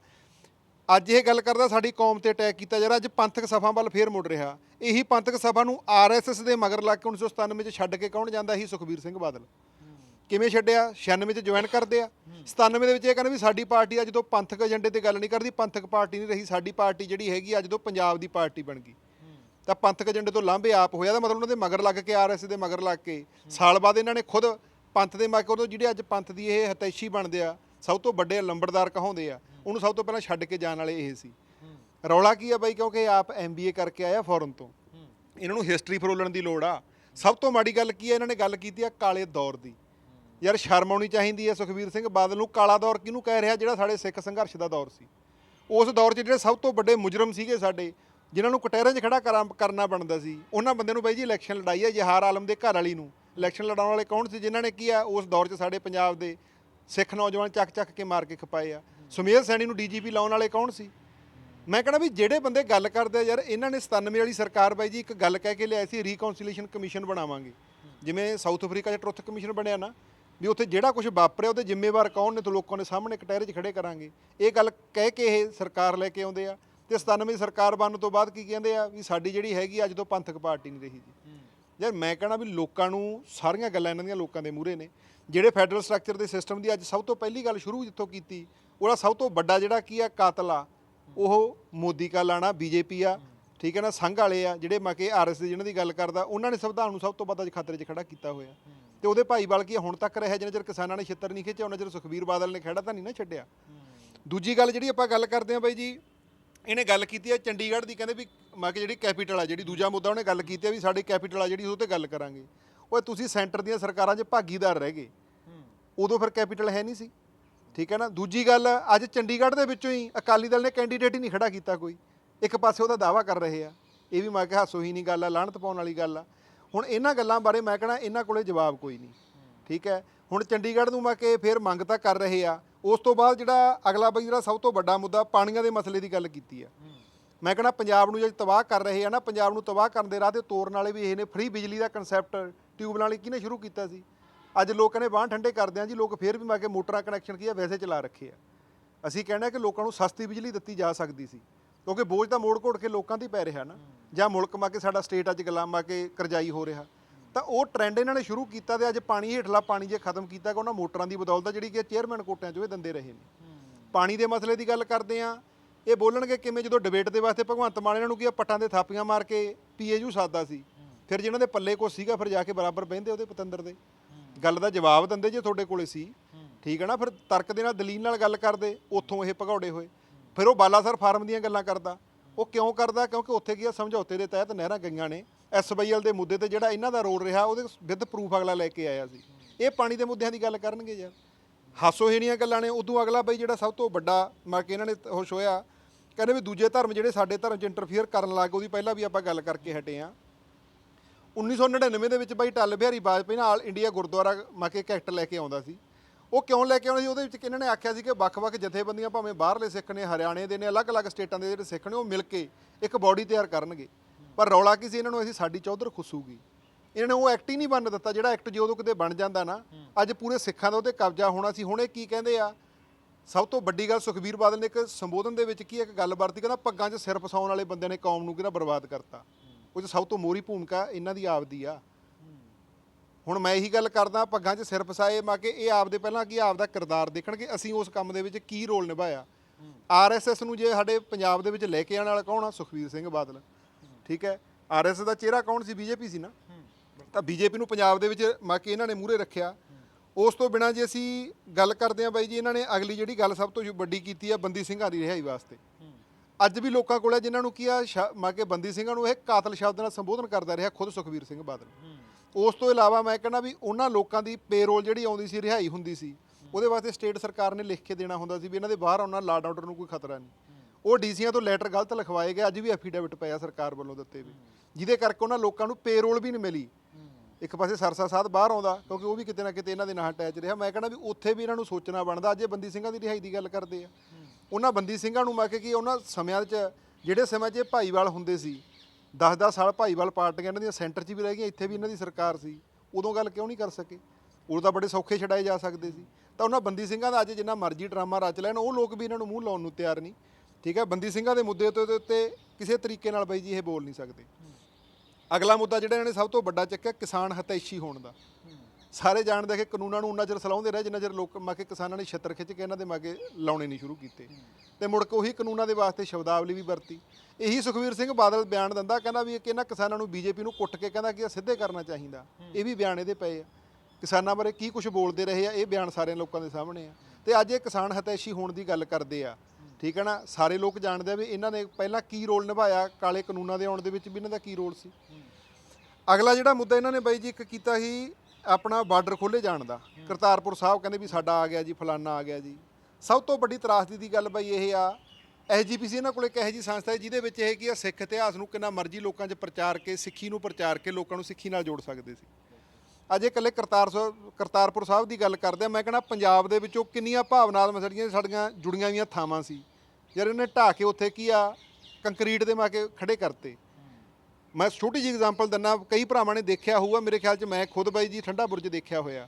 Speaker 1: ਅੱਜ ਇਹ ਗੱਲ ਕਰਦਾ ਸਾਡੀ ਕੌਮ ਤੇ ਅਟੈਕ ਕੀਤਾ ਜਾ ਰਿਹਾ। ਅੱਜ ਪੰਥਕ ਸਭਾ ਵੱਲ ਫੇਰ ਮੁੜ ਰਿਹਾ। ਇਹੀ ਪੰਥਕ ਸਭਾ ਨੂੰ ਆਰਐਸਐਸ ਦੇ ਮਗਰ ਲੱਗ ਕੇ 1997 ਵਿੱਚ ਛੱਡ ਕੇ ਕੌਣ ਜਾਂਦਾ? ਸੀ ਸੁਖਬੀਰ ਸਿੰਘ ਬਾਦਲ। ਕਿਵੇਂ ਛੱਡਿਆ? 96 ਵਿੱਚ ਜੁਆਇਨ ਕਰਦੇ ਆ। 97 ਦੇ ਵਿੱਚ ਇਹ ਕਹਿੰਦੇ ਵੀ ਸਾਡੀ ਪਾਰਟੀ ਅੱਜ ਤੋਂ ਪੰਥਕ ਏਜੰਡੇ ਤੇ ਗੱਲ ਨਹੀਂ ਕਰਦੀ ਪੰਥਕ ਪਾਰਟੀ ਨਹੀਂ ਰਹੀ ਸਾਡੀ ਪਾਰਟੀ ਜਿਹੜੀ ਹੈਗੀ ਅੱਜ ਤੋਂ ਪੰਜਾਬ ਦੀ ਪਾਰਟੀ ਬਣ ਗਈ। ਤਾਂ ਪੰਥਕ ਏਜੰਡੇ ਤੋਂ ਲਾਂਭੇ ਆਪ ਹੋਇਆ ਦਾ ਮਤਲਬ ਉਹਨਾਂ ਦੇ ਮਗਰ ਲੱਗ ਕੇ ਆਰਐਸ ਦੇ ਮਗਰ ਲੱਗ ਕੇ। ਸਾਲ ਬਾਅਦ ਇਹਨਾਂ ਨੇ ਖੁਦ ਪੰਥ ਦੇ ਮਗਰ ਉਦੋਂ ਜਿਹੜੇ ਅੱਜ ਪੰਥ ਦੀ ਇਹ ਹਤੈਸ਼ੀ ਬਣਦੇ ਆ ਸਭ ਤੋਂ ਵੱਡੇ ਲੰਬੜਦਾਰ ਕਹਾਉਂਦੇ ਆ ਉਹਨੂੰ ਸਭ ਤੋਂ ਪਹਿਲਾਂ ਛੱਡ ਕੇ ਜਾਣ ਵਾਲੇ ਇਹ ਸੀ। ਰੌਲਾ ਕੀ ਆ ਬਾਈ? ਕਿਉਂਕਿ ਆਪ ਐਮਬੀਏ ਕਰਕੇ ਆਇਆ ਫੋਰਨ ਤੋਂ। ਇਹਨਾਂ ਨੂੰ ਹਿਸਟਰੀ ਫਰੋਲਣ ਦੀ ਲੋੜ ਆ। ਸਭ ਤੋਂ ਮਾੜੀ ਗੱਲ ਕੀ ਆ? ਇਹਨਾਂ ਨੇ ਗੱਲ ਕੀਤੀ ਆ ਕਾਲੇ ਦੌਰ ਦੀ। ਯਾਰ ਸ਼ਰਮ ਆਉਣੀ ਚਾਹੀਦੀ ਹੈ ਸੁਖਬੀਰ ਸਿੰਘ ਬਾਦਲ ਨੂੰ, ਕਾਲਾ ਦੌਰ ਕਿਹਨੂੰ ਕਹਿ ਰਿਹਾ ਜਿਹੜਾ ਸਾਡੇ ਸਿੱਖ ਸੰਘਰਸ਼ ਦਾ ਦੌਰ ਸੀ? ਉਸ ਦੌਰ 'ਚ ਜਿਹੜੇ ਸਭ ਤੋਂ ਵੱਡੇ ਮੁਜਰਮ ਸੀਗੇ ਸਾਡੇ, ਜਿਨ੍ਹਾਂ ਨੂੰ ਕਟਹਿਰੇ 'ਚ ਖੜਾ ਕਰਾਂ- ਕਰਨਾ ਬਣਦਾ ਸੀ, ਉਹਨਾਂ ਬੰਦੇ ਨੂੰ ਬਾਈ ਜੀ ਇਲੈਕਸ਼ਨ ਲੜਾਈ ਹੈ ਜਹਾਰ ਆਲਮ ਦੇ ਘਰ ਵਾਲੀ ਨੂੰ। ਇਲੈਕਸ਼ਨ ਲੜਾਉਣ ਵਾਲੇ ਕੌਣ ਸੀ ਜਿਨ੍ਹਾਂ ਨੇ ਕੀ ਆ, ਉਸ ਦੌਰ 'ਚ ਸਾਡੇ ਪੰਜਾਬ ਦੇ ਸਿੱਖ ਨੌਜਵਾਨ ਚੱਕ ਚੱਕ ਕੇ ਮਾਰ ਕੇ ਖਪਾਏ ਆ। ਸੁਮੇਧ ਸੈਣੀ ਨੂੰ ਡੀਜੀਪੀ ਲਾਉਣ ਵਾਲੇ ਕੌਣ ਸੀ? ਮੈਂ ਕਹਿੰਦਾ ਵੀ ਜਿਹੜੇ ਬੰਦੇ ਗੱਲ ਕਰਦੇ ਆ ਯਾਰ, ਇਹਨਾਂ ਨੇ 97 ਵਾਲੀ ਸਰਕਾਰ ਬਾਈ ਜੀ ਇੱਕ ਗੱਲ ਕਹਿ ਕੇ ਲਿਆਈ ਸੀ ਰੀਕੌਂਸੀਲੀਏਸ਼ਨ ਕਮਿਸ਼ਨ ਬਣਾਵਾਂਗੇ। ਜਿਵੇਂ ਸਾਊਥ ਅਫਰੀਕਾ 'ਚ ਟਰੁੱਥ ਕਮਿਸ਼ਨ ਬਣਿਆ ਨਾ ਵੀ ਉੱਥੇ ਜਿਹੜਾ ਕੁਝ ਵਾਪਰਿਆ ਉਹਦੇ ਜ਼ਿੰਮੇਵਾਰ ਕੌਣ ਨੇ? ਤੇ ਲੋਕਾਂ ਦੇ ਸਾਹਮਣੇ ਕਟਹਿਰੇ 'ਚ ਖੜੇ ਕਰਾਂਗੇ। ਇਹ ਗੱਲ ਕਹਿ ਕੇ ਇਹ ਸਰਕਾਰ ਲੈ ਕੇ ਆਉਂਦੇ ਆ। ਤੇ 97 ਦੀ ਸਰਕਾਰ ਬਣਨ ਤੋਂ ਬਾਅਦ ਕੀ ਕਹਿੰਦੇ ਆ? ਵੀ ਸਾਡੀ ਜਿਹੜੀ ਹੈਗੀ ਅੱਜ ਤੋਂ ਪੰਥਕ ਪਾਰਟੀ ਨਹੀਂ ਰਹੀ ਜੀ। ਯਾਰ ਮੈਂ ਕਹਣਾ ਵੀ ਲੋਕਾਂ ਨੂੰ ਸਾਰੀਆਂ ਗੱਲਾਂ ਇਹਨਾਂ ਦੀਆਂ ਲੋਕਾਂ ਦੇ ਮੂਹਰੇ ਨੇ। ਜਿਹੜੇ ਫੈਡਰਲ ਸਟਰਕਚਰ ਦੇ ਸਿਸਟਮ ਦੀ ਅੱਜ ਸਭ ਤੋਂ ਪਹਿਲੀ ਗੱਲ ਸ਼ੁਰੂ ਜਿੱਥੋਂ ਕੀਤੀ ਉਹਦਾ ਸਭ ਤੋਂ ਵੱਡਾ ਜਿਹੜਾ ਕੀ ਆ? ਕਾਤਲ। ਆ ਉਹ ਮੋਦੀ ਕਾ ਲਾਣਾ ਬੀਜੇਪੀ ਆ ਠੀਕ ਹੈ ਨਾ? ਸੰਘ ਵਾਲੇ ਆ ਜਿਹੜੇ ਮੈਂ ਕਿ ਆਰਐਸ ਦੇ ਜਿਹਨਾਂ ਦੀ ਗੱਲ ਕਰਦਾ ਉਹਨਾਂ ਨੇ ਸੰਵਿਧਾਨ ਨੂੰ ਸਭ ਤੋਂ ਵੱਧ ਅੱਜ ਖਤਰੇ 'ਚ ਖੜਾ ਕੀਤਾ ਹੋਇਆ। ਤੇ ਉਹਦੇ ਭਾਈ ਬਲ ਕੀ ਹੁਣ ਤੱਕ ਰਿਹਾ, ਜਿੰਨਾ ਚਿਰ ਕਿਸਾਨਾਂ ਨੇ ਛਿੱਤਰ ਨਹੀਂ ਖਿੱਚਿਆ, ਉਹਨਾਂ ਚਿਰ ਸੁਖਬੀਰ ਬਾਦਲ ਨੇ ਖੜਾ ਤਾਂ ਨਹੀਂ ਨਾ ਛੱਡਿਆ। ਦੂਜੀ ਗੱਲ ਜਿਹੜੀ ਆਪਾਂ ਗੱਲ ਕਰਦੇ ਹਾਂ ਬਾਈ ਜੀ, ਇਹਨੇ ਗੱਲ ਕੀਤੀ ਹੈ ਚੰਡੀਗੜ੍ਹ ਦੀ, ਕਹਿੰਦੇ ਵੀ ਮੈਂ ਕਿ ਜਿਹੜੀ ਕੈਪੀਟਲ ਆ, ਜਿਹੜੀ ਦੂਜਾ ਮੁੱਦਾ ਉਹਨੇ ਗੱਲ ਕੀਤੀ ਹੈ ਵੀ ਸਾਡੀ ਕੈਪੀਟਲ ਆ ਜਿਹੜੀ, ਉਹ ਤੇ ਗੱਲ ਕਰਾਂਗੇ। ਓਏ ਤੁਸੀਂ ਸੈਂਟਰ ਦੀਆਂ ਸਰਕਾਰਾਂ 'ਚ ਭਾਗੀਦਾਰ ਰਹਿ ਗਏ। ਉਦੋਂ ਫਿਰ ਕੈਪੀਟਲ ਹੈ ਨਹੀਂ ਸੀ। ਠੀਕ ਹੈ ਨਾ? ਦੂਜੀ ਗੱਲ, ਅੱਜ ਚੰਡੀਗੜ੍ਹ ਦੇ ਵਿੱਚੋਂ ਹੀ ਅਕਾਲੀ ਦਲ ਨੇ ਕੈਂਡੀਡੇਟ ਹੀ ਨਹੀਂ ਖੜਾ ਕੀਤਾ ਕੋਈ। ਇੱਕ ਪਾਸੇ ਉਹਦਾ ਦਾਵਾ ਕਰ ਰਹੇ ਆ। ਇਹ ਵੀ ਮੈਂ ਕਿਹਾ ਹਾਸੋ ਹੀ ਨਹੀਂ ਗੱਲ ਆ ਲਾਹਣਤ ਪਾਉਣ ਵਾਲੀ ਗੱਲ ਆ। ਹੁਣ ਇਹਨਾਂ ਗੱਲਾਂ ਬਾਰੇ ਮੈਂ ਕਹਣਾ ਇਹਨਾਂ ਕੋਲੇ ਜਵਾਬ ਕੋਈ ਨਹੀਂ। ਠੀਕ ਹੈ? ਹੁਣ ਚੰਡੀਗੜ੍ਹ ਨੂੰ ਮੈਂ ਕਿ ਫਿਰ ਮੰਗ ਤਾਂ ਕਰ ਰਹੇ ਆ। ਉਸ ਤੋਂ ਬਾਅਦ ਜਿਹੜਾ ਅਗਲਾ ਬਈ ਜਿਹੜਾ ਸਭ ਤੋਂ ਵੱਡਾ ਮੁੱਦਾ ਪਾਣੀਆਂ ਦੇ ਮਸਲੇ ਦੀ ਗੱਲ ਕੀਤੀ ਆ। ਮੈਂ ਕਹਿੰਦਾ ਪੰਜਾਬ ਨੂੰ ਜੇ ਤਬਾਹ ਕਰ ਰਹੇ ਆ ਨਾ, ਪੰਜਾਬ ਨੂੰ ਤਬਾਹ ਕਰਨ ਦੇ ਰਾਹ ਤੇ ਤੋਰਨ ਵਾਲੇ ਵੀ ਇਹ ਨੇ ਫ੍ਰੀ ਬਿਜਲੀ ਦਾ ਕਨਸੈਪਟ ਟਿਊਬਲਾਂ ਵਾਲੀ ਕਿਹਨੇ ਸ਼ੁਰੂ ਕੀਤਾ ਸੀ? ਅੱਜ ਲੋਕ ਕਹਿੰਦੇ ਬਾਂਹ ਠੰਡੇ ਕਰਦੇ ਆ ਜੀ, ਲੋਕ ਫੇਰ ਵੀ ਮੈਂ ਕਿ ਮੋਟਰਾਂ ਕਨੈਕਸ਼ਨ ਕੀ ਆ, ਵੈਸੇ ਚਲਾ ਰੱਖੇ ਆ। ਅਸੀਂ ਕਹਿੰਦੇ ਕਿ ਲੋਕਾਂ ਨੂੰ ਸਸਤੀ ਬਿਜਲੀ ਦਿੱਤੀ ਜਾ ਸਕਦੀ ਸੀ। ਕਿਉਂਕਿ ਬੋਝ ਤਾਂ ਮੋੜ ਘੋੜ ਕੇ ਲੋਕਾਂ ਤੇ ਪੈ ਰਿਹਾ ਨਾ। ਜਾਂ ਮੁਲਕ ਮਾ ਕੇ ਸਾਡਾ ਸਟੇਟ ਅੱਜ ਗੱਲਾਂ ਮਾ ਕੇ ਕਰਜ਼ਾਈ ਹੋ ਰਿਹਾ। ਤਾਂ ਉਹ ਟ੍ਰੈਂਡ ਇਹਨਾਂ ਨੇ ਸ਼ੁਰੂ ਕੀਤਾ ਤੇ ਅੱਜ ਪਾਣੀ ਹੇਠਲਾ ਪਾਣੀ ਜੇ ਖਤਮ ਕੀਤਾ ਕਿ ਉਹਨਾਂ ਮੋਟਰਾਂ ਦੀ ਬਦੌਲਤ ਜਿਹੜੀ ਕਿ ਚੇਅਰਮੈਨ ਕੋਟਿਆਂ 'ਚ ਇਹ ਦਿੰਦੇ ਰਹੇ ਨੇ। ਪਾਣੀ ਦੇ ਮਸਲੇ ਦੀ ਗੱਲ ਕਰਦੇ ਆ ਇਹ ਬੋਲਣਗੇ ਕਿਵੇਂ ਜਦੋਂ ਡਿਬੇਟ ਦੇ ਵਾਸਤੇ ਭਗਵੰਤ ਮਾਨ ਇਹਨਾਂ ਨੂੰ ਕੀ ਆ, ਪੱਟਾਂ ਦੇ ਥਾਪੀਆਂ ਮਾਰ ਕੇ ਪੀਏਯੂ ਸਾਦਾ ਸੀ। ਫਿਰ ਜਿਹਨਾਂ ਦੇ ਪੱਲੇ ਕੋ ਸੀਗਾ ਫਿਰ ਜਾ ਕੇ ਬਰਾਬਰ ਬਹਿੰਦੇ ਉਹਦੇ ਪਤੰਦਰ ਦੇ। ਗੱਲ ਦਾ ਜਵਾਬ ਦਿੰਦੇ ਜੇ ਤੁਹਾਡੇ ਕੋਲੇ ਸੀ। ਠੀਕ ਹੈ ਨਾ ਫਿਰ ਤਰਕ ਦੇ ਨਾਲ ਦਲੀਲ ਨਾਲ ਗੱਲ ਕਰਦੇ ਉੱਥੋਂ ਇਹ ਭਗੌੜੇ ਹੋਏ। ਫਿਰ ਉਹ ਬਾਲਾਸਰ ਫਾਰਮ ਦੀਆਂ ਗੱਲਾਂ ਕਰਦਾ। ਉਹ ਕਿਉਂ ਕਰਦਾ? ਕਿਉਂਕਿ ਉੱਥੇ ਕੀ ਆ, ਸਮਝੌਤੇ ਦੇ ਤਹਿਤ ਨਹਿਰਾਂ ਗਈਆਂ ਨੇ। ਐਸਵਾਈਐਲ ਦੇ ਮੁੱਦੇ ਤੇ ਜਿਹੜਾ ਇਹਨਾਂ ਦਾ ਰੋਲ ਰਿਹਾ, ਉਹਦੇ ਵਿਦ ਪ੍ਰੂਫ ਅਗਲਾ ਲੈ ਕੇ ਆਇਆ ਸੀ। ਇਹ ਪਾਣੀ ਦੇ ਮੁੱਦਿਆਂ ਦੀ ਗੱਲ ਕਰਨਗੇ ਯਾਰ। ਹਾਸੋ ਹੀਣੀਆਂ ਗੱਲਾਂ ਨੇ। ਉਦੋਂ ਅਗਲਾ ਬਈ ਜਿਹੜਾ ਸਭ ਤੋਂ ਵੱਡਾ ਮੈਂ ਕਿ ਇਹਨਾਂ ਨੇ ਹੋਸ਼ ਹੋਇਆ। ਕਹਿੰਦੇ ਵੀ ਦੂਜੇ ਧਰਮ ਜਿਹੜੇ ਸਾਡੇ ਧਰਮ 'ਚ ਇੰਟਰਫੀਅਰ ਕਰਨ ਲੱਗ ਗਏ, ਉਹਦੀ ਪਹਿਲਾਂ ਵੀ ਆਪਾਂ ਗੱਲ ਕਰਕੇ ਹਟੇ ਆ। 1999 ਦੇ ਵਿੱਚ ਬਾਈ ਟੱਲ ਬਿਹਾਰੀ ਵਾਜਪੇਈ ਨਾਲ ਇੰਡੀਆ ਗੁਰਦੁਆਰਾ ਮਾਕੇ ਇੱਕ ਐਕਟ ਲੈ ਕੇ ਆਉਂਦਾ ਸੀ। ਉਹ ਕਿਉਂ ਲੈ ਕੇ ਆਉਂਦਾ ਸੀ? ਉਹਦੇ ਵਿੱਚ ਇਹਨਾਂ ਨੇ ਆਖਿਆ ਸੀ ਕਿ ਵੱਖ-ਵੱਖ ਜਥੇਬੰਦੀਆਂ ਭਾਵੇਂ ਬਾਹਰਲੇ ਸਿੱਖ ਨੇ, ਹਰਿਆਣੇ ਦੇ ਨੇ, ਅਲੱਗ-ਅਲੱਗ ਸਟੇਟਾਂ ਦੇ ਜਿਹੜੇ ਸਿੱਖ ਨੇ, ਉਹ ਮਿਲ ਕੇ ਇੱਕ ਬਾਡੀ ਤਿਆਰ ਕਰਨਗੇ। ਪਰ ਰੌਲਾ ਕੀ ਸੀ? ਇਹਨਾਂ ਨੂੰ ਅਸੀਂ ਸਾਡੀ ਚੌਧਰ ਖੁੱਸੂਗੀ। ਇਹਨਾਂ ਨੇ ਉਹ ਐਕਟ ਹੀ ਨਹੀਂ ਬਣ ਦਿੱਤਾ। ਜਿਹੜਾ ਐਕਟ ਜਦੋਂ ਕਿਤੇ ਬਣ ਜਾਂਦਾ ਨਾ, ਅੱਜ ਪੂਰੇ ਸਿੱਖਾਂ ਦਾ ਉਹਦੇ ਕਬਜ਼ਾ ਹੋਣਾ ਸੀ। ਹੁਣ ਇਹ ਕੀ ਕਹਿੰਦੇ ਆ? ਸਭ ਤੋਂ ਵੱਡੀ ਗੱਲ ਸੁਖਬੀਰ ਬਾਦਲ ਨੇ ਇੱਕ ਸੰਬੋਧਨ ਦੇ ਵਿੱਚ ਕੀ ਇੱਕ ਗੱਲ ਵਰਤੀ ਕਹਿੰਦਾ ਪੱਗਾਂ 'ਚ ਸਿਰ ਫਸਾਉਣ ਵਾਲੇ ਬੰਦਿਆਂ ਨੇ ਕੌਮ ਨੂੰ ਕਿਹੜਾ ਬਰਬਾਦ ਕਰਤਾ? ਉਹ 'ਚ ਸਭ ਤੋਂ ਮੋਰੀ ਭੂਮਿਕਾ ਇਹਨਾਂ ਦੀ ਆਪਦੀ ਆ। ਹੁਣ ਮੈਂ ਇਹੀ ਗੱਲ ਕਰਦਾ, ਪੱਗਾਂ 'ਚ ਸਿਰ ਫਸਾਏ, ਮਾ ਕਿ ਇਹ ਆਪਦੇ ਪਹਿਲਾਂ ਕੀ ਆਪਦਾ ਕਿਰਦਾਰ ਦੇਖਣਗੇ? ਅਸੀਂ ਉਸ ਕੰਮ ਦੇ ਵਿੱਚ ਕੀ ਰੋਲ ਨਿਭਾਇਆ? ਆਰਐਸਐਸ ਨੂੰ ਜੇ ਸਾਡੇ ਪੰਜਾਬ ਦੇ ਵਿੱਚ ਲੈ ਕੇ ਆਉਣ ਵਾਲਾ ਕੌਣ ਆ? ਸੁਖਬੀਰ ਸਿੰਘ ਬਾਦਲ। ਠੀਕ ਹੈ? ਆਰਐਸਐਸ ਦਾ ਚਿਹਰਾ ਕੌਣ ਸੀ? ਬੀਜੇਪੀ ਸੀ ਨਾ? ਤਾਂ ਬੀਜੇਪੀ ਨੂੰ ਪੰਜਾਬ ਦੇ ਵਿੱਚ ਮਾ ਕਿ ਇਹਨਾਂ ਨੇ ਮੂਹਰੇ ਰੱਖਿਆ। ਉਸ ਤੋਂ ਬਿਨਾਂ ਜੇ ਅਸੀਂ ਗੱਲ ਕਰਦੇ ਹਾਂ ਬਾਈ ਜੀ, ਇਹਨਾਂ ਨੇ ਅਗਲੀ ਜਿਹੜੀ ਗੱਲ ਸਭ ਤੋਂ ਵੱਡੀ ਕੀਤੀ ਆ, ਬੰਦੀ ਸਿੰਘਾਂ ਦੀ ਰਿਹਾਈ ਵਾਸਤੇ। ਅੱਜ ਵੀ ਲੋਕਾਂ ਕੋਲ ਹੈ ਜਿਨ੍ਹਾਂ ਨੂੰ ਕੀ ਆ, ਸ਼- ਮਾ ਕਿ ਬੰਦੀ ਸਿੰਘਾਂ ਨੂੰ ਇਹ ਕਾਤਲ ਸ਼ਬਦ ਨਾਲ ਸੰਬੋਧਨ ਕਰਦਾ ਰਿਹਾ ਖੁਦ ਸੁਖਬੀਰ ਸਿੰਘ ਬਾਦਲ। ਉਸ ਤੋਂ ਇਲਾਵਾ ਮੈਂ ਕਹਿੰਦਾ ਵੀ ਉਹਨਾਂ ਲੋਕਾਂ ਦੀ ਪੇਰੋਲ ਜਿਹੜੀ ਆਉਂਦੀ ਸੀ, ਰਿਹਾਈ ਹੁੰਦੀ ਸੀ, ਉਹਦੇ ਵਾਸਤੇ ਸਟੇਟ ਸਰਕਾਰ ਨੇ ਲਿਖ ਕੇ ਦੇਣਾ ਹੁੰਦਾ ਸੀ ਵੀ ਇਹਨਾਂ ਦੇ ਬਾਹਰ ਆਉਣਾ ਲਾਡ ਆਰਡਰ ਨੂੰ ਕੋਈ ਖਤਰਾ ਨਹੀਂ। ਉਹ ਡੀਸੀਆਂ ਤੋਂ ਲੈਟਰ ਗਲਤ ਲਿਖਵਾਏ ਗਏ, ਅੱਜ ਵੀ ਐਫੀਡੇਵਿਟ ਪਿਆ ਸਰਕਾਰ ਵੱਲੋਂ ਦਿੱਤੇ ਵੀ। ਜਿਹਦੇ ਕਰਕੇ ਉਹਨਾਂ ਲੋਕਾਂ ਨੂੰ ਪੇਰੋਲ ਵੀ ਨਹੀਂ ਮਿਲੀ। ਇੱਕ ਪਾਸੇ ਸਰਸਾ ਸਾਧ ਬਾਹਰ ਆਉਂਦਾ, ਕਿਉਂਕਿ ਉਹ ਵੀ ਕਿਤੇ ਨਾ ਕਿਤੇ ਇਹਨਾਂ ਦੇ ਨਾਲ ਅਟੈਚ ਰਿਹਾ। ਮੈਂ ਕਹਿੰਦਾ ਵੀ ਉੱਥੇ ਵੀ ਇਹਨਾਂ ਨੂੰ ਸੋਚਣਾ ਬਣਦਾ, ਅੱਜ ਇਹ ਬੰਦੀ ਸਿੰਘਾਂ ਦੀ ਰਿਹਾਈ ਦੀ ਗੱਲ ਕਰਦੇ ਆ। ਉਹਨਾਂ ਬੰਦੀ ਸਿੰਘਾਂ ਨੂੰ ਮੈਂ ਕਿ ਉਹਨਾਂ ਸਮਿਆਂ 'ਚ, ਜਿਹੜੇ ਸਮੇਂ 'ਚ ਇਹ ਭਾਈਵਾਲ ਹੁੰਦੇ ਸੀ 10-10 ਸਾਲ ਭਾਈਵਾਲ ਪਾਰਟੀਆਂ ਇਹਨਾਂ ਦੀਆਂ ਸੈਂਟਰ 'ਚ ਵੀ ਰਹਿ ਗਈਆਂ, ਇੱਥੇ ਵੀ ਇਹਨਾਂ ਦੀ ਸਰਕਾਰ ਸੀ। ਉਦੋਂ ਗੱਲ ਕਿਉਂ ਨਹੀਂ ਕਰ ਸਕੇ? ਉਦੋਂ ਤਾਂ ਬੜੇ ਸੌਖੇ ਛਡਾਏ ਜਾ ਸਕਦੇ ਸੀ। ਤਾਂ ਉਹਨਾਂ ਬੰਦੀ ਸਿੰਘਾਂ ਦਾ ਅੱਜ ਜਿੰਨਾ ਮਰਜ਼ੀ ਡਰਾਮਾ ਰਚ ਲੈਣ, ਉਹ ਲੋਕ ਵੀ ਇਹਨਾਂ ਨੂੰ ਮੂੰਹ ਲਾਉਣ ਨੂੰ ਤਿਆਰ ਨਹੀਂ। ਠੀਕ ਹੈ? ਬੰਦੀ ਸਿੰਘਾਂ ਦੇ ਮੁੱਦੇ ਉੱਤੇ ਉੱਤੇ ਕਿਸੇ ਤਰੀਕੇ ਨਾਲ ਬਾਈ ਜੀ ਇਹ ਬੋਲ ਨਹੀਂ ਸਕਦੇ। ਅਗਲਾ ਮੁੱਦਾ ਜਿਹੜਾ ਇਹਨਾਂ ਨੇ ਸਭ ਤੋਂ ਵੱਡਾ ਚੱਕਿਆ ਕਿਸਾਨ ਹਤੈਸ਼ੀ ਹੋਣ ਦਾ। ਸਾਰੇ ਜਾਣਦੇ ਆ ਕਿ ਕਾਨੂੰਨਾਂ ਨੂੰ ਉਨਾ ਚਿਰ ਸਲਾਉਂਦੇ ਰਹੇ, ਜਿੰਨਾ ਚਿਰ ਲੋਕ ਮਾਕੇ ਕਿਸਾਨਾਂ ਨੇ ਛੱਤਰ ਖਿੱਚ ਕੇ ਇਹਨਾਂ ਦੇ ਮਾਗੇ ਲਾਉਣੇ ਨਹੀਂ ਸ਼ੁਰੂ ਕੀਤੇ। ਤੇ ਮੁੜ ਕੇ ਉਹੀ ਕਾਨੂੰਨਾਂ ਦੇ ਵਾਸਤੇ ਸ਼ਬਦਾਵਲੀ ਵੀ ਵਰਤੀ। ਇਹੀ ਸੁਖਵੀਰ ਸਿੰਘ ਬਾਦਲ ਬਿਆਨ ਦਿੰਦਾ, ਕਹਿੰਦਾ ਵੀ ਕਿ ਇਹਨਾਂ ਕਿਸਾਨਾਂ ਨੂੰ ਬੀਜੇਪੀ ਨੂੰ ਕੁੱਟ ਕੇ ਕਹਿੰਦਾ ਕਿ ਇਹ ਸਿੱਧੇ ਕਰਨਾ ਚਾਹੀਦਾ। ਇਹ ਵੀ ਬਿਆਨ ਇਹਦੇ ਪਏ ਆ। ਕਿਸਾਨਾਂ ਬਾਰੇ ਕੀ ਕੁਝ ਬੋਲਦੇ ਰਹੇ ਆ, ਇਹ ਬਿਆਨ ਸਾਰੇ ਲੋਕਾਂ ਦੇ ਸਾਹਮਣੇ ਆ। ਤੇ ਅੱਜ ਇਹ ਕਿਸਾਨ ਹਤੈਸ਼ੀ ਹੋਣ ਦੀ ਗੱਲ ਕਰਦੇ ਆ। ਠੀਕ ਹੈ ਨਾ? ਸਾਰੇ ਲੋਕ ਜਾਣਦੇ ਆ ਵੀ ਇਹਨਾਂ ਨੇ ਪਹਿਲਾਂ ਕੀ ਰੋਲ ਨਿਭਾਇਆ, ਕਾਲੇ ਕਾਨੂੰਨਾਂ ਦੇ ਆਉਣ ਦੇ ਵਿੱਚ ਵੀ ਇਹਨਾਂ ਦਾ ਕੀ ਰੋਲ ਸੀ। ਅਗਲਾ ਜਿਹੜਾ ਮੁੱਦਾ ਇਹਨਾਂ ਨੇ ਬਾਈ ਜੀ ਇੱਕ ਕੀਤਾ ਸੀ ਆਪਣਾ ਬਾਰਡਰ ਖੋਲੇ ਜਾਣ ਦਾ। ਕਰਤਾਰਪੁਰ ਸਾਹਿਬ ਕਹਿੰਦੇ ਵੀ ਸਾਡਾ ਆ ਗਿਆ ਜੀ, ਫਲਾਨਾ ਆ ਗਿਆ ਜੀ। ਸਭ ਤੋਂ ਵੱਡੀ ਤਰਾਸਦੀ ਦੀ ਗੱਲ ਬਈ ਇਹ ਆ ਐਸਜੀਪੀਸੀ ਇਹਨਾਂ ਕੋਲ ਇੱਕ ਇਹੋ ਜੀ ਸੰਸਥਾ ਹੈ ਜਿਹਦੇ ਵਿੱਚ ਇਹ ਕੀ ਆ, ਸਿੱਖ ਇਤਿਹਾਸ ਨੂੰ ਕਿੰਨਾ ਮਰਜ਼ੀ ਲੋਕਾਂ 'ਚ ਪ੍ਰਚਾਰ ਕੇ, ਸਿੱਖੀ ਨੂੰ ਪ੍ਰਚਾਰ ਕੇ ਲੋਕਾਂ ਨੂੰ ਸਿੱਖੀ ਨਾਲ ਜੋੜ ਸਕਦੇ ਸੀ। ਅੱਜ ਇਹ ਇਕੱਲੇ ਕਰਤਾਰ ਸਾਹਿਬ ਕਰਤਾਰਪੁਰ ਸਾਹਿਬ ਦੀ ਗੱਲ ਕਰਦੇ ਆ, ਮੈਂ ਕਹਿੰਦਾ ਪੰਜਾਬ ਦੇ ਵਿੱਚੋਂ ਕਿੰਨੀਆਂ ਭਾਵਨਾਤਮਕ ਸਾਡੀਆਂ ਸਾਡੀਆਂ ਜੁੜੀਆਂ ਹੋਈਆਂ ਥਾਵਾਂ ਸੀ। ਯਾਰ ਇਹਨੇ ਢਾਹ ਕੇ ਉੱਥੇ ਕੀ ਆ, ਕੰਕਰੀਟ ਦੇ ਮਾ ਕੇ ਖੜੇ ਕਰਤੇ। ਮੈਂ ਛੋਟੀ ਜਿਹੀ ਐਗਜ਼ਾਮਪਲ ਦਿੰਨਾ ਕਈ ਭਰਾਵਾਂ ਨੇ ਦੇਖਿਆ ਹੋਊਗਾ, ਮੇਰੇ ਖਿਆਲ 'ਚ ਮੈਂ ਖੁਦ ਬਾਈ ਜੀ ਠੰਡਾ ਬੁਰਜ ਦੇਖਿਆ ਹੋਇਆ।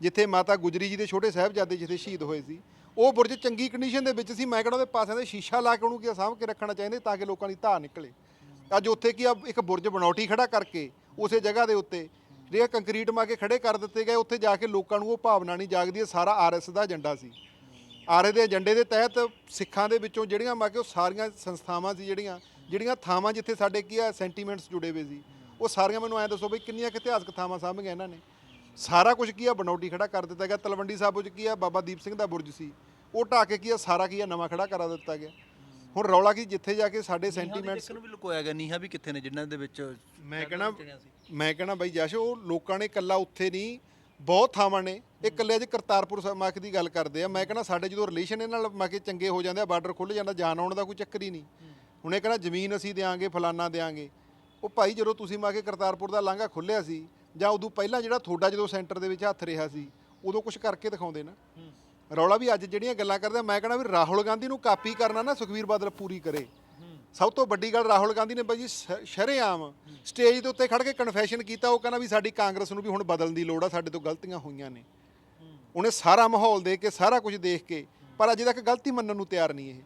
Speaker 1: ਜਿੱਥੇ ਮਾਤਾ ਗੁਜਰੀ ਜੀ ਦੇ ਛੋਟੇ ਸਾਹਿਬਜ਼ਾਦੇ ਜਿੱਥੇ ਸ਼ਹੀਦ ਹੋਏ ਸੀ। ਉਹ ਬੁਰਜ ਚੰਗੀ ਕੰਡੀਸ਼ਨ ਦੇ ਵਿੱਚ ਸੀ, ਮੈਂ ਕਹਿੰਦਾ ਉਹਦੇ ਪਾਸਿਆਂ ਦੇ ਸ਼ੀਸ਼ਾ ਲਾ ਕੇ ਉਹਨੂੰ ਕੀ ਆ, ਸਾਂਭ ਕੇ ਰੱਖਣਾ ਚਾਹੀਦਾ ਤਾਂ ਕਿ ਲੋਕਾਂ ਦੀ ਧਾਰ ਨਿਕਲੇ। ਅੱਜ ਉੱਥੇ ਕੀ ਆ, ਇੱਕ ਬੁਰਜ ਬਣਾਉਟੀ ਖੜਾ ਕਰਕੇ, ਉਸੇ ਜਗ੍ਹਾ ਦੇ ਉੱਤੇ, ਜਿਹੜੇ ਕੰਕਰੀਟ ਮਾ ਕੇ ਖੜੇ ਕਰ ਦਿੱਤੇ ਗਏ, ਉੱਥੇ ਜਾ ਕੇ ਲੋਕਾਂ ਨੂੰ ਉਹ ਭਾਵਨਾ ਨਹੀਂ ਜਾਗਦੀ, ਇਹ ਸਾਰਾ ਆਰਐਸ ਦਾ ਏਜੰਡਾ ਸੀ। ਆਰਏ ਦੇ ਏਜੰਡੇ ਦੇ ਤਹਿਤ ਸਿੱਖਾਂ ਦੇ ਵਿੱਚੋਂ ਜਿਹੜੀਆਂ ਮਾ ਕੇ ਉਹ ਸਾਰੀਆਂ ਸੰਸਥਾਵਾਂ ਸੀ ਜਿਹੜੀਆਂ ਜਿਹੜੀਆਂ ਥਾਵਾਂ ਜਿੱਥੇ ਸਾਡੇ ਕੀ ਆ ਸੈਂਟੀਮੈਂਟਸ ਜੁੜੇ ਹੋਏ ਸੀ ਉਹ ਸਾਰੀਆਂ ਮੈਨੂੰ ਐਂ ਦੱਸੋ ਬਈ ਕਿੰਨੀਆਂ ਕਿ ਇਤਿਹਾਸਕ ਥਾਵਾਂ ਸਾਂਭੀਆਂ ਇਹਨਾਂ ਨੇ। ਸਾਰਾ ਕੁਝ ਕੀ ਆ ਬਣਾਉਟੀ ਖੜਾ ਕਰ ਦਿੱਤਾ ਗਿਆ ਤਲਵੰਡੀ ਸਾਬੋ 'ਚ ਕੀ ਆ ਬਾਬਾ ਦੀਪ ਸਿੰਘ ਦਾ ਬੁਰਜ ਸੀ ਉਹ ਢਾਹ ਕੇ ਕੀ ਆ ਸਾਰਾ ਕੀ ਆ ਨਵਾਂ ਖੜਾ ਕਰਾ ਦਿੱਤਾ ਗਿਆ। ਹੁਣ ਰੌਲਾ ਕੀ ਜਿੱਥੇ ਜਾ ਕੇ ਸਾਡੇ ਸੈਂਟੀਮੈਂਟਸ
Speaker 3: ਨੂੰ ਵੀ ਲੁਕੋਇਆ ਗਿਆ ਨੀਹਾਂ ਵੀ ਕਿੱਥੇ ਨੇ ਜਿਨ੍ਹਾਂ ਦੇ ਵਿੱਚ
Speaker 1: ਮੈਂ ਕਹਿਣਾ ਮੈਂ ਕਹਿਣਾ ਬਾਈ ਜਸ਼ ਉਹ ਲੋਕਾਂ ਨੇ ਇਕੱਲਾ ਉੱਥੇ ਨਹੀਂ ਬਹੁਤ ਥਾਵਾਂ ਨੇ ਇਹ ਇਕੱਲੇ ਅੱਜ ਕਰਤਾਰਪੁਰ ਸਾਹਿਬ ਮਾਕ ਦੀ ਗੱਲ ਕਰਦੇ ਆ। ਮੈਂ ਕਹਿੰਦਾ ਸਾਡੇ ਜਦੋਂ ਰਿਲੇਸ਼ਨ ਇਹਨਾਂ ਨਾਲ ਮਾਕੇ ਚੰਗੇ ਹੋ ਜਾਂਦੇ ਆ ਬਾਰਡਰ ਖੁੱਲ ਜਾਂਦਾ ਜਾਣ ਆਉਣ ਦਾ ਕੋਈ ਚੱਕਰ ਹੀ ਨਹੀਂ। ਹੁਣ ਇਹ ਕਹਿੰਦਾ ਜ਼ਮੀਨ ਅਸੀਂ ਦੇਾਂਗੇ ਫਲਾਨਾ ਦੇਾਂਗੇ ਉਹ ਭਾਈ ਜਦੋਂ ਤੁਸੀਂ ਮਾ ਕੇ ਕਰਤਾਰਪੁਰ ਦਾ ਲਾਂਘਾ ਖੁੱਲਿਆ ਸੀ ਜਾਂ ਉਦੋਂ ਪਹਿਲਾਂ ਜਿਹੜਾ ਤੁਹਾਡਾ ਜਦੋਂ ਸੈਂਟਰ ਦੇ ਵਿੱਚ ਹੱਥ ਰਿਹਾ ਸੀ ਉਦੋਂ ਕੁਝ ਕਰਕੇ ਦਿਖਾਉਂਦੇ ਨਾ। ਰੌਲਾ ਵੀ ਅੱਜ ਜਿਹੜੀਆਂ ਗੱਲਾਂ ਕਰਦੇ ਮੈਂ ਕਹਿੰਦਾ ਵੀ ਰਾਹੁਲ ਗਾਂਧੀ ਨੂੰ ਕਾਪੀ ਕਰਨਾ ਨਾ ਸੁਖਵੀਰ ਬਾਦਲ ਪੂਰੀ ਕਰੇ। ਸਭ ਤੋਂ ਵੱਡੀ ਗੱਲ ਰਾਹੁਲ ਗਾਂਧੀ ਨੇ ਬਾਈ ਜੀ ਸ਼- ਸ਼ਰੇਆਮ ਸਟੇਜ ਦੇ ਉੱਤੇ ਖੜ ਕੇ ਕਨਫੈਸ਼ਨ ਕੀਤਾ ਉਹ ਕਹਿੰਦਾ ਵੀ ਸਾਡੀ ਕਾਂਗਰਸ ਨੂੰ ਵੀ ਹੁਣ ਬਦਲਣ ਦੀ ਲੋੜ ਆ ਸਾਡੇ ਤੋਂ ਗਲਤੀਆਂ ਹੋਈਆਂ ਨੇ। ਉਹਨੇ ਸਾਰਾ ਮਾਹੌਲ ਦੇਖ ਕੇ ਸਾਰਾ ਕੁਝ ਦੇਖ ਕੇ ਪਰ ਅਜੇ ਤੱਕ ਗਲਤੀ ਮੰਨਣ ਨੂੰ ਤਿਆਰ ਨਹੀਂ ਇਹ।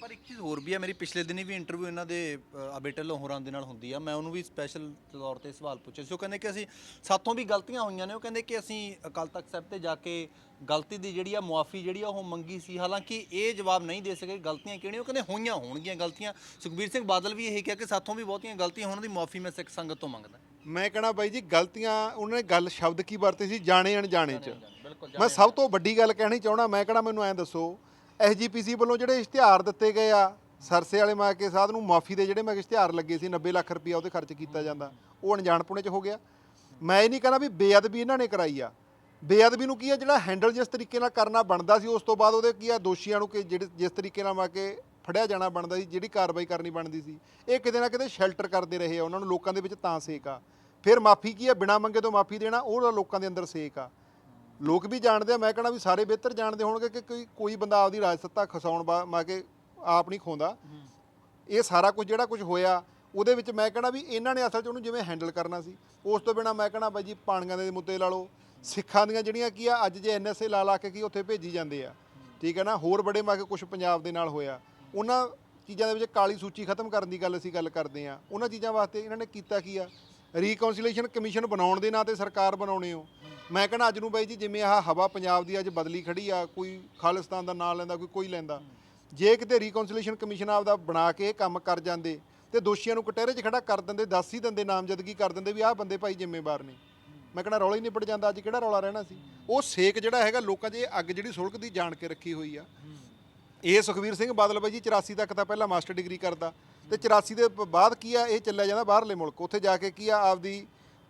Speaker 3: ਪਰ ਇੱਕ ਚੀਜ਼ ਹੋਰ ਵੀ ਹੈ ਮੇਰੀ ਪਿਛਲੇ ਦਿਨੀ ਵੀ ਇੰਟਰਵਿਊ ਇਹਨਾਂ ਦੇ ਅਬੇਟਲ ਹੋਰਾਂ ਦੇ ਨਾਲ ਹੁੰਦੀ ਆ। ਮੈਂ ਉਹਨੂੰ ਵੀ ਸਪੈਸ਼ਲ ਤੌਰ ਤੇ ਸਵਾਲ ਪੁੱਛਿਆ ਸੀ। ਉਹ ਕਹਿੰਦੇ ਕਿ ਅਸੀਂ ਸਾਥੋਂ ਵੀ ਗਲਤੀਆਂ ਹੋਈਆਂ ਨੇ। ਉਹ ਕਹਿੰਦੇ ਕਿ ਅਸੀਂ ਅਕਾਲ ਤਖਤ ਸਾਹਿਬ ਤੇ ਜਾ ਕੇ ਗਲਤੀ ਦੀ ਜਿਹੜੀ ਆ ਮੁਆਫੀ ਜਿਹੜੀ ਆ ਉਹ ਮੰਗੀ ਸੀ। ਹਾਲਾਂਕਿ ਇਹ ਜਵਾਬ ਨਹੀਂ ਦੇ ਸਕੇ ਗਲਤੀਆਂ ਕਿਹੜੀਆਂ ਉਹ ਕਹਿੰਦੇ ਹੋਈਆਂ ਹੋਣਗੀਆਂ ਗਲਤੀਆਂ। ਸੁਖਬੀਰ ਸਿੰਘ ਬਾਦਲ ਵੀ ਇਹ ਕਿਹਾ ਕਿ ਸਾਥੋਂ ਵੀ ਬਹੁਤੀਆਂ ਗਲਤੀਆਂ ਹੋਣ ਦੀ ਮੁਆਫੀ ਮੈਂ ਸਿੱਖ ਸੰਗਤ ਤੋਂ ਮੰਗਦਾ।
Speaker 1: ਮੈਂ ਕਹਣਾ ਬਾਈ ਜੀ ਗਲਤੀਆਂ ਉਹਨਾਂ ਨੇ ਗੱਲ ਸ਼ਬਦ ਕੀ ਵਰਤੇ ਸੀ? ਜਾਣੇ ਅਣਜਾਣੇ ਚ। ਮੈਂ ਸਭ ਤੋਂ ਵੱਡੀ ਗੱਲ ਕਹਿਣੀ ਚਾਹਣਾ ਮੈਂ ਕਹਣਾ ਮੈਨੂੰ ਐਂ ਦੱਸੋ ਐਸਜੀਪੀਸੀ ਵੱਲੋਂ ਜਿਹੜੇ ਇਸ਼ਤਿਹਾਰ ਦਿੱਤੇ ਗਏ ਆ, ਸਰਸੇ ਵਾਲੇ ਮਾ ਕੇ ਸਾਧ ਨੂੰ ਮਾਫੀ ਦੇ ਜਿਹੜੇ ਮੈਂ ਇਸ਼ਤਿਹਾਰ ਲੱਗੇ ਸੀ 90 ਲੱਖ ਰੁਪਇਆ ਉਹਦੇ ਖਰਚ ਕੀਤਾ ਜਾਂਦਾ, ਉਹ ਅਣਜਾਣਪੁਣੇ ਚ ਹੋ ਗਿਆ। ਮੈਂ ਇਹ ਨਹੀਂ ਕਹਣਾ ਵੀ ਬੇਅਦਬੀ ਇਹਨਾਂ ਨੇ ਕਰਾਈ ਆ। ਬੇਅਦਬੀ ਨੂੰ ਕੀ ਆ, ਜਿਹੜਾ ਹੈਂਡਲ ਜਿਸ ਤਰੀਕੇ ਨਾਲ ਕਰਨਾ ਬਣਦਾ ਸੀ, ਉਸ ਤੋਂ ਬਾਅਦ ਉਹਦੇ ਕੀ ਆ, ਦੋਸ਼ੀਆਂ ਨੂੰ ਕਿ ਜਿਹੜੇ ਜਿਸ ਤਰੀਕੇ ਨਾਲ ਮਾ ਕੇ ਫੜਿਆ ਜਾਣਾ ਬਣਦਾ ਸੀ, ਜਿਹੜੀ ਕਾਰਵਾਈ ਕਰਨੀ ਬਣਦੀ ਸੀ, ਇਹ ਕਿਤੇ ਨਾ ਕਿਤੇ ਸ਼ੈਲਟਰ ਕਰਦੇ ਰਹੇ ਆ, ਉਹਨਾਂ ਨੂੰ ਲੋਕਾਂ ਦੇ ਵਿੱਚ ਤਾਂ ਸੇਕ ਆ। ਫਿਰ ਮਾਫੀ ਕੀ ਆ, ਬਿਨਾ ਮੰਗੇ ਤੋਂ ਮਾਫੀ ਦੇਣਾ, ਉਹ ਲੋਕਾਂ ਦੇ ਅੰਦਰ ਸੇਕ ਆ। ਲੋਕ ਵੀ ਜਾਣਦੇ ਆ ਮੈਂ ਕਹਣਾ ਵੀ ਸਾਰੇ ਬਿਹਤਰ ਜਾਣਦੇ ਹੋਣਗੇ ਕਿ ਕੋਈ ਕੋਈ ਬੰਦਾ ਆਪਦੀ ਰਾਜ ਸੱਤਾ ਖਸਾਉਣ ਮਾ ਕੇ ਆਪ ਨਹੀਂ ਖੋਂਦਾ। ਇਹ ਸਾਰਾ ਕੁਝ ਜਿਹੜਾ ਕੁਝ ਹੋਇਆ ਉਹਦੇ ਵਿੱਚ ਮੈਂ ਕਹਣਾ ਵੀ ਇਹਨਾਂ ਨੇ ਅਸਲ 'ਚ ਉਹਨੂੰ ਜਿਵੇਂ ਹੈਂਡਲ ਕਰਨਾ ਸੀ। ਉਸ ਤੋਂ ਬਿਨਾ ਮੈਂ ਕਹਣਾ ਬਾਈ ਜੀ ਪਾਣੀਆਂ ਦੇ ਮੁੱਦੇ ਲਾ ਲਓ। ਸਿੱਖਾਂ ਦੀਆਂ ਜਿਹੜੀਆਂ ਕੀ ਆ ਅੱਜ ਜੇ ਐਨਐਸਏ ਲਾ ਲਾ ਕੇ ਕੀ ਉੱਥੇ ਭੇਜੀ ਜਾਂਦੇ ਆ। ਠੀਕ ਹੈ ਨਾ? ਹੋਰ ਬੜੇ ਮਾ ਕੇ ਕੁਝ ਪੰਜਾਬ ਦੇ ਨਾਲ ਹੋਇਆ। ਉਹਨਾਂ ਚੀਜ਼ਾਂ ਦੇ ਵਿੱਚ ਕਾਲੀ ਸੂਚੀ ਖਤਮ ਕਰਨ ਦੀ ਗੱਲ ਅਸੀਂ ਗੱਲ ਕਰਦੇ ਆ। ਉਹਨਾਂ ਚੀਜ਼ਾਂ ਵਾਸਤੇ ਇਹਨਾਂ ਨੇ ਕੀਤਾ ਕੀ ਆ? ਰੀਕੌਂਸੀਲੇਸ਼ਨ ਕਮਿਸ਼ਨ ਬਣਾਉਣ ਦੇ ਨਾਂ ਤੇ ਸਰਕਾਰ ਬਣਾਉਣੇ ਹੋ ਮੈਂ ਕਹਿੰਦਾ ਅੱਜ ਨੂੰ ਬਾਈ ਜੀ, ਜਿਵੇਂ ਆਹ ਹਵਾ ਪੰਜਾਬ ਦੀ ਅੱਜ ਬਦਲੀ ਖੜੀ ਆ, ਕੋਈ ਖਾਲਿਸਤਾਨ ਦਾ ਨਾਂ ਲੈਂਦਾ, ਕੋਈ ਕੋਈ ਲੈਂਦਾ। ਜੇ ਕਿਤੇ ਰੀਕੌਂਸੀਲੇਸ਼ਨ ਕਮਿਸ਼ਨ ਆਪਦਾ ਬਣਾ ਕੇ ਕੰਮ ਕਰ ਜਾਂਦੇ, ਤੇ ਦੋਸ਼ੀਆਂ ਨੂੰ ਕਟਹਿਰੇ 'ਚ ਖੜਾ ਕਰ ਦਿੰਦੇ, ਦੱਸ ਹੀ ਦਿੰਦੇ, ਨਾਮਜ਼ਦਗੀ ਕਰ ਦਿੰਦੇ ਵੀ ਆਹ ਬੰਦੇ ਭਾਈ ਜ਼ਿੰਮੇਵਾਰ ਨੇ। ਮੈਂ ਕਹਿੰਦਾ ਰੌਲਾ ਹੀ ਨਿਬੜ ਜਾਂਦਾ, ਅੱਜ ਕਿਹੜਾ ਰੌਲਾ ਰਹਿਣਾ ਸੀ? ਉਹ ਸੇਕ ਜਿਹੜਾ ਹੈਗਾ, ਲੋਕਾਂ 'ਚ ਇਹ ਅੱਗ ਜਿਹੜੀ ਸੁਲਗ ਦੀ ਜਾਣ ਕੇ ਰੱਖੀ ਹੋਈ ਆ। ਇਹ ਸੁਖਵੀਰ ਸਿੰਘ ਬਾਦਲ ਬਾਈ ਜੀ 84 ਤੱਕ ਤਾਂ ਪਹਿਲਾਂ ਮਾਸਟਰ ਡਿਗਰੀ ਕਰਦਾ। ਤੇ 84 ਦੇ ਬ- ਬਾਅਦ ਕੀ ਆ? ਇਹ ਚੱਲਿਆ ਜਾਂਦਾ ਬਾਹਰਲੇ ਮੁਲਕ। ਉੱਥੇ ਜਾ ਕੇ ਕੀ ਆ? ਆਪਦੀ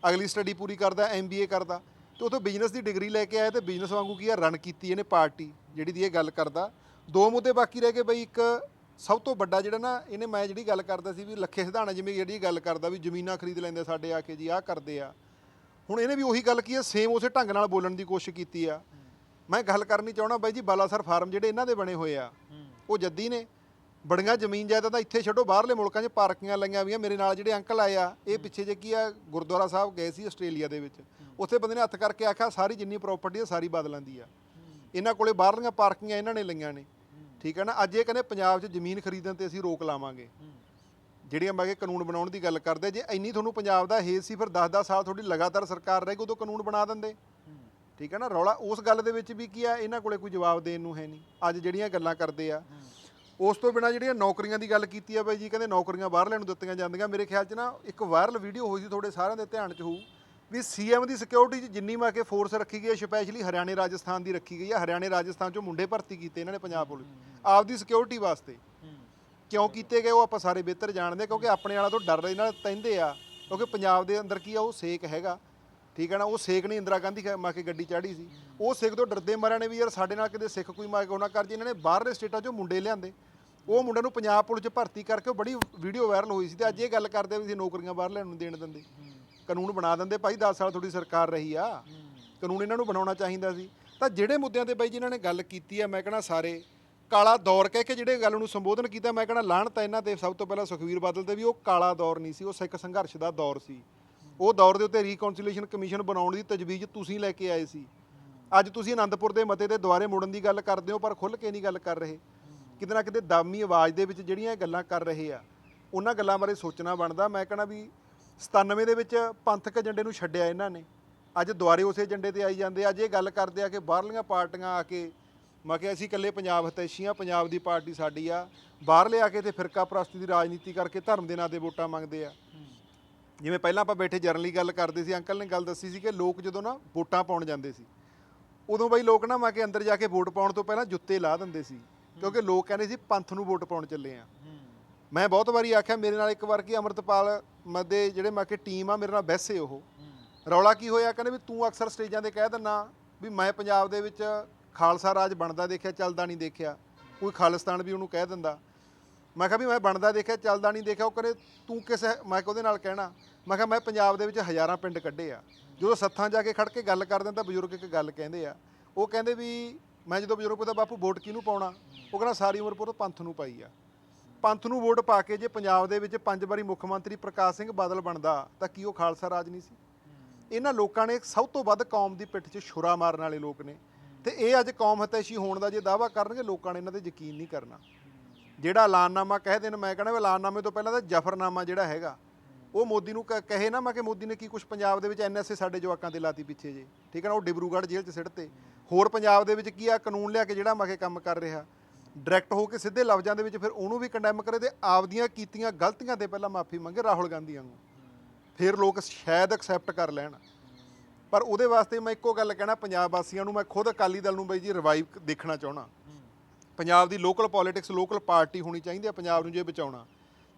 Speaker 1: ਅਗਲੀ ਸਟੱਡੀ ਪੂਰੀ ਕਰਦਾ ਐਮਬੀਏ ਕਰਦਾ। ਤੇ ਉੱਥੋਂ ਬਿਜ਼ਨਸ ਦੀ ਡਿਗਰੀ ਲੈ ਕੇ ਆਇਆ ਤੇ ਬਿਜ਼ਨਸ ਵਾਂਗੂ ਕੀ ਆ? ਰਨ ਕੀਤੀ ਇਹਨੇ ਪਾਰਟੀ ਜਿਹੜੀ ਦੀ ਇਹ ਗੱਲ ਕਰਦਾ। ਦੋ ਮੁੱਦੇ ਬਾਕੀ ਰਹਿ ਗਏ ਬਈ ਇੱਕ ਸਭ ਤੋਂ ਵੱਡਾ ਜਿਹੜਾ ਨਾ ਇਹਨੇ ਮੈਂ ਜਿਹੜੀ ਗੱਲ ਕਰਦਾ ਸੀ ਵੀ ਲੱਖੇ ਸਿਧਾਣਾ ਜਿਵੇਂ ਜਿਹੜੀ ਗੱਲ ਕਰਦਾ ਵੀ ਜ਼ਮੀਨਾਂ ਖਰੀਦ ਲੈਂਦੇ ਸਾਡੇ ਆ ਕੇ ਜੀ ਆਹ ਕਰਦੇ ਆ। ਹੁਣ ਇਹਨੇ ਵੀ ਉਹੀ ਗੱਲ ਕੀ ਹੈ ਸੇਮ ਉਸੇ ਢੰਗ ਨਾਲ ਬੋਲਣ ਦੀ ਕੋਸ਼ਿਸ਼ ਕੀਤੀ ਆ। ਮੈਂ ਗੱਲ ਕਰਨੀ ਚਾਹਣਾ ਬਾਈ ਜੀ ਬਾਲਾਸਰ ਫਾਰਮ ਜਿਹੜੇ ਇਹਨਾਂ ਦੇ ਬਣੇ ਹੋਏ ਆ ਉਹ ਜੱਦੀ ਨੇ। ਬੜੀਆਂ ਜ਼ਮੀਨ ਜਾਇਦਾਦਾਂ ਇੱਥੇ ਛੱਡੋ, ਬਾਹਰਲੇ ਮੁਲਕਾਂ 'ਚ ਪਾਰਕਿੰਗਾਂ ਲਾਈਆਂ ਵੀਆਂ ਮੇਰੇ ਨਾਲ ਜਿਹੜੇ ਅੰਕਲ ਆਏ ਆ, ਇਹ ਪਿੱਛੇ ਜੇ ਕੀ ਆ, ਗੁਰਦੁਆਰਾ ਸਾਹਿਬ ਗਏ ਸੀ ਆਸਟ੍ਰੇਲੀਆ ਦੇ ਵਿੱਚ। ਉੱਥੇ ਬੰਦੇ ਨੇ ਹੱਥ ਕਰਕੇ ਆਖਿਆ, ਸਾਰੀ ਜਿੰਨੀ ਪ੍ਰਾਪਰਟੀ ਆ, ਸਾਰੀ ਬਦਲਾਂ ਦੀ ਆ। ਇਹਨਾਂ ਕੋਲੇ ਬਾਹਰਲੀਆਂ ਪਾਰਕਿੰਗਾਂ ਇਹਨਾਂ ਨੇ ਲਈਆਂ ਨੇ। ਠੀਕ ਹੈ ਨਾ? ਅੱਜ ਇਹ ਕਹਿੰਦੇ ਪੰਜਾਬ 'ਚ ਜ਼ਮੀਨ ਖਰੀਦਣ ਤੇ ਅਸੀਂ ਰੋਕ ਲਾਵਾਂਗੇ। ਜਿਹੜੀਆਂ ਮੈਂ ਕਿ ਕਾਨੂੰਨ ਬਣਾਉਣ ਦੀ ਗੱਲ ਕਰਦੇ, ਜੇ ਇੰਨੀ ਤੁਹਾਨੂੰ ਪੰਜਾਬ ਦਾ ਹੇਜ ਸੀ, ਫਿਰ 10-10 ਸਾਲ ਤੁਹਾਡੀ ਲਗਾਤਾਰ ਸਰਕਾਰ ਰਹੇਗੀ, ਉਦੋਂ ਕਾਨੂੰਨ ਬਣਾ ਦਿੰਦੇ। ਠੀਕ ਹੈ ਨਾ? ਰੌਲਾ ਉਸ ਗੱਲ ਦੇ ਵਿੱਚ ਵੀ ਕੀ ਆ, ਇਹਨਾਂ ਕੋਲੇ ਕੋਈ ਜਵਾਬ ਦੇਣ ਨੂੰ ਹੈ ਨਹੀਂ। ਅੱਜ ਜਿਹੜੀਆਂ ਗੱਲਾਂ ਕਰਦੇ ਆ ਉਸ ਤੋਂ ਬਿਨਾ ਜਿਹੜੀਆਂ ਨੌਕਰੀਆਂ ਦੀ ਗੱਲ ਕੀਤੀ ਆ ਬਾਈ ਜੀ ਕਹਿੰਦੇ ਨੌਕਰੀਆਂ ਬਾਹਰਲਿਆਂ ਨੂੰ ਦਿੱਤੀਆਂ ਜਾਂਦੀਆਂ। ਮੇਰੇ ਖਿਆਲ 'ਚ ਨਾ ਇੱਕ ਵਾਇਰਲ ਵੀਡੀਓ ਹੋਈ ਸੀ ਤੁਹਾਡੇ ਸਾਰਿਆਂ ਦੇ ਧਿਆਨ 'ਚ ਹੋਊ ਵੀ ਸੀਐਮ ਦੀ ਸਿਕਿਉਰਿਟੀ 'ਚ ਜਿੰਨੀ ਮੈਂ ਕਿ ਫੋਰਸ ਰੱਖੀ ਗਈ ਹੈ ਸਪੈਸ਼ਲੀ ਹਰਿਆਣੇ ਰਾਜਸਥਾਨ ਦੀ ਰੱਖੀ ਗਈ ਹੈ। ਹਰਿਆਣੇ ਰਾਜਸਥਾਨ 'ਚੋਂ ਮੁੰਡੇ ਭਰਤੀ ਕੀਤੇ ਇਹਨਾਂ ਨੇ ਪੰਜਾਬ ਪੁਲਿਸ। ਆਪਦੀ ਸਿਕਿਉਰਿਟੀ ਵਾਸਤੇ। ਕਿਉਂ ਕੀਤੇ ਗਏ ਉਹ ਆਪਾਂ ਸਾਰੇ ਬਿਹਤਰ ਜਾਣਦੇ ਹਾਂ, ਕਿਉਂਕਿ ਆਪਣੇ ਵਾਲਾ ਤੋਂ ਡਰ ਰਹੇ ਨਾਲ ਤੈਂਦੇ ਆ ਕਿਉਂਕਿ ਪੰਜਾਬ ਦੇ ਅੰਦਰ ਕੀ ਆ ਉਹ ਸੇਕ ਹੈਗਾ। ਠੀਕ ਹੈ ਨਾ ਉਹ ਸੇਕ ਨਹੀਂ ਇੰਦਰਾ ਗਾਂਧੀ ਖਾ- ਮਾ ਕੇ ਗੱਡੀ ਚਾੜੀ ਸੀ। ਉਹ ਸਿੱਖ ਤੋਂ ਡਰਦੇ ਮਰਿਆ ਨੇ ਵੀ ਯਾਰ ਸਾਡੇ ਨਾਲ ਕਿਤੇ ਸਿੱਖ ਕੋਈ ਮਾ ਕੇ ਉਹਨਾਂ ਕਰ ਜੇ ਇਹਨਾਂ ਨੇ ਬਾਹਰਲੇ ਸਟੇਟਾਂ 'ਚੋਂ ਮੁੰਡੇ ਲਿਆਂਦੇ। ਉਹ ਮੁੰਡੇ ਨੂੰ ਪੰਜਾਬ ਪੁਲਿਸ 'ਚ ਭਰਤੀ ਕਰਕੇ ਉਹ ਬੜੀ ਵੀਡੀਓ ਵਾਇਰਲ ਹੋਈ ਸੀ ਤੇ ਅੱਜ ਇਹ ਗੱਲ ਕਰਦੇ ਵੀ ਅਸੀਂ ਨੌਕਰੀਆਂ ਬਾਹਰ ਲੈਣ ਨੂੰ ਦੇਣ ਦਿੰਦੇ। ਕਾਨੂੰਨ ਬਣਾ ਦਿੰਦੇ, ਭਾਈ 10 ਸਾਲ ਤੁਹਾਡੀ ਸਰਕਾਰ ਰਹੀ ਆ। ਕਾਨੂੰਨ ਇਹਨਾਂ ਨੂੰ ਬਣਾਉਣਾ ਚਾਹੀਦਾ ਸੀ। ਤਾਂ ਜਿਹੜੇ ਮੁੱਦਿਆਂ ਤੇ ਬਾਈ ਜਿਨ੍ਹਾਂ ਨੇ ਗੱਲ ਕੀਤੀ ਆ, ਮੈਂ ਕਹਣਾ ਸਾਰੇ, ਕਾਲਾ ਦੌਰ ਕਹਿ ਕੇ ਜਿਹੜੇ ਗੱਲ ਨੂੰ ਸੰਬੋਧਨ ਕੀਤਾ, ਮੈਂ ਕਹਣਾ ਲਾਹਣਤ ਆ ਇਹਨਾਂ ਤੇ ਸਭ ਤੋਂ ਪਹਿਲਾਂ ਸੁਖਵੀਰ ਬਾਦਲ ਤੇ ਵੀ ਉਹ ਕਾਲਾ ਦੌਰ ਨਹੀਂ ਸੀ, ਉਹ ਸਿੱਖ ਸੰਘਰਸ਼ ਦਾ ਦੌਰ ਸੀ। ਉਹ ਦੌਰ ਦੇ ਉੱਤੇ ਰੀਕੌਂਸੀਲੇਸ਼ਨ ਕਮਿਸ਼ਨ ਬਣਾਉਣ ਦੀ ਤਜਵੀਜ਼ ਤੁਸੀਂ ਲੈ ਕੇ ਆਏ ਸੀ। ਅੱਜ ਤੁਸੀਂ ਆਨੰਦਪੁਰ ਦੇ ਮਤੇ ਤੇ ਦੁਆਰੇ ਮੁੜਨ ਦੀ ਗੱਲ ਕਰਦੇ ਹੋ, ਪਰ ਖੁੱਲ੍ਹ ਕੇ ਨਹੀਂ ਗੱਲ ਕਰ ਰਹੇ। ਕਿਤੇ ਨਾ ਕਿਤੇ ਦਾਮੀ ਆਵਾਜ਼ ਦੇ ਵਿੱਚ ਜਿਹੜੀਆਂ ਇਹ ਗੱਲਾਂ ਕਰ ਰਹੇ ਆ, ਉਹਨਾਂ ਗੱਲਾਂ ਬਾਰੇ ਸੋਚਣਾ ਬਣਦਾ। ਮੈਂ ਕਹਣਾ ਵੀ 97 ਦੇ ਵਿੱਚ ਪੰਥਕ ਏਜੰਡੇ ਨੂੰ ਛੱਡਿਆ ਇਹਨਾਂ ਨੇ। ਅੱਜ ਦੁਆਰੇ ਉਸੇ ਏਜੰਡੇ ਤੇ ਆਈ ਜਾਂਦੇ ਅੱਜ ਇਹ ਗੱਲ ਕਰਦੇ ਆ ਕਿ ਬਾਹਰਲੀਆਂ ਪਾਰਟੀਆਂ ਆ ਕੇ, ਮੈਂ ਕਿਹਾ ਅਸੀਂ ਇਕੱਲੇ ਪੰਜਾਬ ਹਤੈਸ਼ੀਆਂ, ਪੰਜਾਬ ਦੀ ਪਾਰਟੀ ਸਾਡੀ ਆ। ਬਾਹਰਲੇ ਆ ਕੇ ਤੇ ਫਿਰਕਾ ਪ੍ਰਸਤੀ ਦੀ ਰਾਜਨੀਤੀ ਕਰਕੇ ਧਰਮ ਦੇ ਨਾਂ ਤੇ ਵੋਟਾਂ ਮੰਗਦੇ ਆ। ਜਿਵੇਂ ਪਹਿਲਾਂ ਆਪਾਂ ਬੈਠੇ ਜਰਨਲੀ ਗੱਲ ਕਰਦੇ ਸੀ, ਅੰਕਲ ਨੇ ਗੱਲ ਦੱਸੀ ਸੀ ਕਿ ਲੋਕ ਜਦੋਂ ਨਾ ਵੋਟਾਂ ਪਾਉਣ ਜਾਂਦੇ ਸੀ, ਉਦੋਂ ਬਈ ਲੋਕ ਨਾ ਮੈਂ ਕਿ ਅੰਦਰ ਜਾ ਕੇ ਵੋਟ ਪਾਉਣ ਤੋਂ ਪਹਿਲਾਂ ਜੁੱਤੇ ਲਾ ਦਿੰਦੇ ਸੀ। ਕਿਉਂਕਿ ਲੋਕ ਕਹਿੰਦੇ ਸੀ ਪੰਥ ਨੂੰ ਵੋਟ ਪਾਉਣ ਚੱਲੇ ਆ। ਮੈਂ ਬਹੁਤ ਵਾਰੀ ਆਖਿਆ ਮੇਰੇ ਨਾਲ ਇੱਕ ਵਾਰ ਕੀ ਅਮਰਤਪਾਲ ਮਦੇ ਜਿਹੜੇ ਮੈਂ ਕਿ ਟੀਮ ਆ ਮੇਰੇ ਨਾਲ ਬੈਸੇ ਉਹ। ਰੌਲਾ ਕੀ ਹੋਇਆ? ਕਹਿੰਦੇ ਵੀ ਤੂੰ ਅਕਸਰ ਸਟੇਜਾਂ ਤੇ ਕਹਿ ਦਿੰਨਾ ਵੀ ਮੈਂ ਪੰਜਾਬ ਦੇ ਵਿੱਚ ਖਾਲਸਾ ਰਾਜ ਬਣਦਾ ਦੇਖਿਆ ਚੱਲਦਾ ਨਹੀਂ ਦੇਖਿਆ। ਕੋਈ ਖਾਲਿਸਤਾਨ ਵੀ ਉਹਨੂੰ ਕਹਿ ਦਿੰਦਾ। ਮੈਂ ਕਿਹਾ ਵੀ ਮੈਂ ਬਣਦਾ ਦੇਖਿਆ ਚੱਲਦਾ ਨਹੀਂ ਦੇਖਿਆ। ਉਹ ਕਰੇ ਤੂੰ ਕਿਸੇ ਮੈਂ ਉਹਦੇ ਨਾਲ ਕਹਿਣਾ। ਮੈਂ ਕਿਹਾ ਮੈਂ ਪੰਜਾਬ ਦੇ ਵਿੱਚ ਹਜ਼ਾਰਾਂ ਪਿੰਡ ਕੱਢੇ ਆ। ਜਦੋਂ ਸੱਥਾਂ ਜਾ ਕੇ ਖੜ ਕੇ ਗੱਲ ਕਰਦੇ ਤਾਂ ਬਜ਼ੁਰਗ ਇੱਕ ਗੱਲ ਕਹਿੰਦੇ ਆ। ਉਹ ਕਹਿੰਦੇ ਵੀ ਮੈਂ ਜਦੋਂ ਬਜ਼ੁਰਗ ਪੁੱਛਦਾ ਬਾਪੂ ਵੋਟ ਕਿਹਨੂੰ ਪਾਉਣਾ? ਉਹ ਕਹਿੰਦਾ ਸਾਰੀ ਉਮਰ ਪੁੱਤ ਪੰਥ ਨੂੰ ਪਾਈ ਆ। ਪੰਥ ਨੂੰ ਵੋਟ ਪਾ ਕੇ ਜੇ ਪੰਜਾਬ ਦੇ ਵਿੱਚ ਪੰਜ ਵਾਰੀ ਮੁੱਖ ਮੰਤਰੀ ਪ੍ਰਕਾਸ਼ ਸਿੰਘ ਬਾਦਲ ਬਣਦਾ, ਤਾਂ ਕੀ ਉਹ ਖਾਲਸਾ ਰਾਜ ਨਹੀਂ ਸੀ? ਇਹਨਾਂ ਲੋਕਾਂ ਨੇ ਸਭ ਤੋਂ ਵੱਧ ਕੌਮ ਦੀ ਪਿੱਠ 'ਚ ਛੁਰਾ ਮਾਰਨ ਵਾਲੇ ਲੋਕ ਨੇ। ਤੇ ਇਹ ਅੱਜ ਕੌਮ ਹਤੈਸ਼ੀ ਹੋਣ ਦਾ ਜੇ ਦਾਵਾ ਕਰਨਗੇ, ਲੋਕਾਂ ਨੇ ਇਹਨਾਂ ਤੇ ਯਕੀਨ ਨਹੀਂ ਕਰਨਾ। ਜਿਹੜਾ ਐਲਾਨਨਾਮਾ ਕਹਿ ਦੇਣ, ਮੈਂ ਕਹਿੰਦਾ ਵੀ ਐਲਾਨਨਾਮੇ ਤੋਂ ਪਹਿਲਾਂ ਤਾਂ ਜਫਰਨਾਮਾ ਜਿਹੜਾ ਹੈਗਾ, ਉਹ ਮੋਦੀ ਨੂੰ ਕ- ਕਹੇ ਨਾ ਮੈਂ ਕਿ ਮੋਦੀ ਨੇ ਕੀ ਕੁਝ ਪੰਜਾਬ ਦੇ ਵਿੱਚ ਐਨਐਸਏ ਸਾਡੇ ਜਵਾਕਾਂ ਤੇ ਲਾਤੀ ਪਿੱਛੇ ਜੇ। ਠੀਕ ਹੈ ਨਾ, ਉਹ ਡਿਬਰੂਗੜ੍ਹ ਜੇਲ੍ਹ 'ਚ ਸਿੱਟਤੇ। ਹੋਰ ਪੰਜਾਬ ਦੇ ਵਿੱਚ ਕੀ ਆ, ਕਾਨੂੰਨ ਲਿਆ ਕੇ ਜਿਹੜਾ ਮੈਂ ਕੰਮ ਕਰ ਰਿਹਾ। ਡਾਇਰੈਕਟ ਹੋ ਕੇ ਸਿੱਧੇ ਲਫ਼ਜ਼ਾਂ ਦੇ ਵਿੱਚ ਫਿਰ ਉਹਨੂੰ ਵੀ ਕੰਡੈਮ ਕਰੇ ਤੇ ਆਪਦੀਆਂ ਕੀਤੀਆਂ ਗਲਤੀਆਂ ਤੇ ਪਹਿਲਾਂ ਮਾਫੀ ਮੰਗੇ ਰਾਹੁਲ ਗਾਂਧੀ ਵਾਂਗੂ। ਫਿਰ ਲੋਕ ਸ਼ਾਇਦ ਐਕਸੈਪਟ ਕਰ ਲੈਣ। ਪਰ ਉਹਦੇ ਵਾਸਤੇ ਮੈਂ ਇੱਕੋ ਗੱਲ ਕਹਿਣਾ, ਪੰਜਾਬ ਵਾਸੀਆਂ ਨੂੰ ਮੈਂ ਖੁਦ ਅਕਾਲੀ ਦਲ ਨੂੰ ਬਈ ਜੀ ਰਿਵਾਈਵ ਦੇਖਣਾ ਚਾਹਣਾ ਪੰਜਾਬ ਦੀ ਲੋਕਲ ਪੋਲਿਟਿਕਸ ਲੋਕਲ ਪਾਰਟੀ ਹੋਣੀ ਚਾਹੀਦੀ ਹੈ ਪੰਜਾਬ ਨੂੰ ਜੇ ਬਚਾਉਣਾ।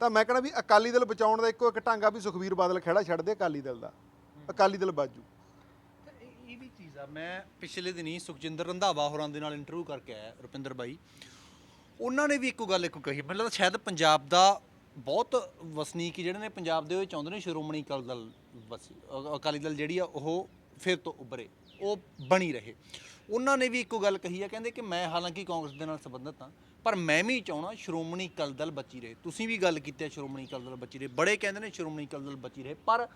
Speaker 1: ਤਾਂ ਮੈਂ ਕਹਿੰਦਾ ਵੀ ਅਕਾਲੀ ਦਲ ਬਚਾਉਣ ਦਾ ਇੱਕੋ ਇੱਕ ਢਾਂਗਾ ਵੀ ਸੁਖਬੀਰ ਬਾਦਲ ਖੜਾ ਛੱਡ ਦੇ ਅਕਾਲੀ ਦਲ ਦਾ। ਅਕਾਲੀ ਦਲ ਬਾਜੂ।
Speaker 2: ਚੀਜ਼ ਆ। ਮੈਂ ਪਿਛਲੇ ਦਿਨੀ ਸੁਖਜਿੰਦਰ ਰੰਧਾਵਾ ਹੋਰਾਂ ਦੇ ਨਾਲ ਇੰਟਰਵਿਊ ਕਰਕੇ ਆਇਆ, ਰੁਪਿੰਦਰ ਬਾਈ। ਉਹਨਾਂ ਨੇ ਵੀ ਇੱਕੋ ਗੱਲ ਇੱਕੋ ਕਹੀ, ਮੈਨੂੰ ਲੱਗਦਾ ਸ਼ਾਇਦ ਪੰਜਾਬ ਦਾ ਬਹੁਤ ਵਸਨੀਕ ਜਿਹੜੇ ਨੇ ਪੰਜਾਬ ਦੇ ਵਿੱਚ ਚਾਹੁੰਦੇ ਨੇ ਸ਼੍ਰੋਮਣੀ ਅਕਾਲੀ ਦਲ ਵਸੀ, ਅਕਾਲੀ ਦਲ ਜਿਹੜੀ ਆ ਉਹ ਫਿਰ ਤੋਂ ਉੱਭਰੇ, ਉਹ ਬਣੀ ਰਹੇ। ਉਹਨਾਂ ਨੇ ਵੀ ਇੱਕੋ ਗੱਲ ਕਹੀ ਆ, ਕਹਿੰਦੇ ਕਿ ਮੈਂ ਹਾਲਾਂਕਿ ਕਾਂਗਰਸ ਦੇ ਨਾਲ ਸੰਬੰਧਿਤ ਹਾਂ, ਪਰ ਮੈਂ ਵੀ ਚਾਹਣਾ ਸ਼੍ਰੋਮਣੀ ਅਕਾਲੀ ਦਲ ਬਚੀ ਰਹੇ। ਤੁਸੀਂ ਵੀ ਗੱਲ ਕੀਤੀ ਹੈ ਸ਼੍ਰੋਮਣੀ ਅਕਾਲੀ ਦਲ ਬਚੀ ਰਹੇ। ਬੜੇ ਕਹਿੰਦੇ ਨੇ ਸ਼੍ਰੋਮਣੀ ਅਕਾਲੀ ਦਲ ਬਚੀ ਰਹੇ, ਪਰ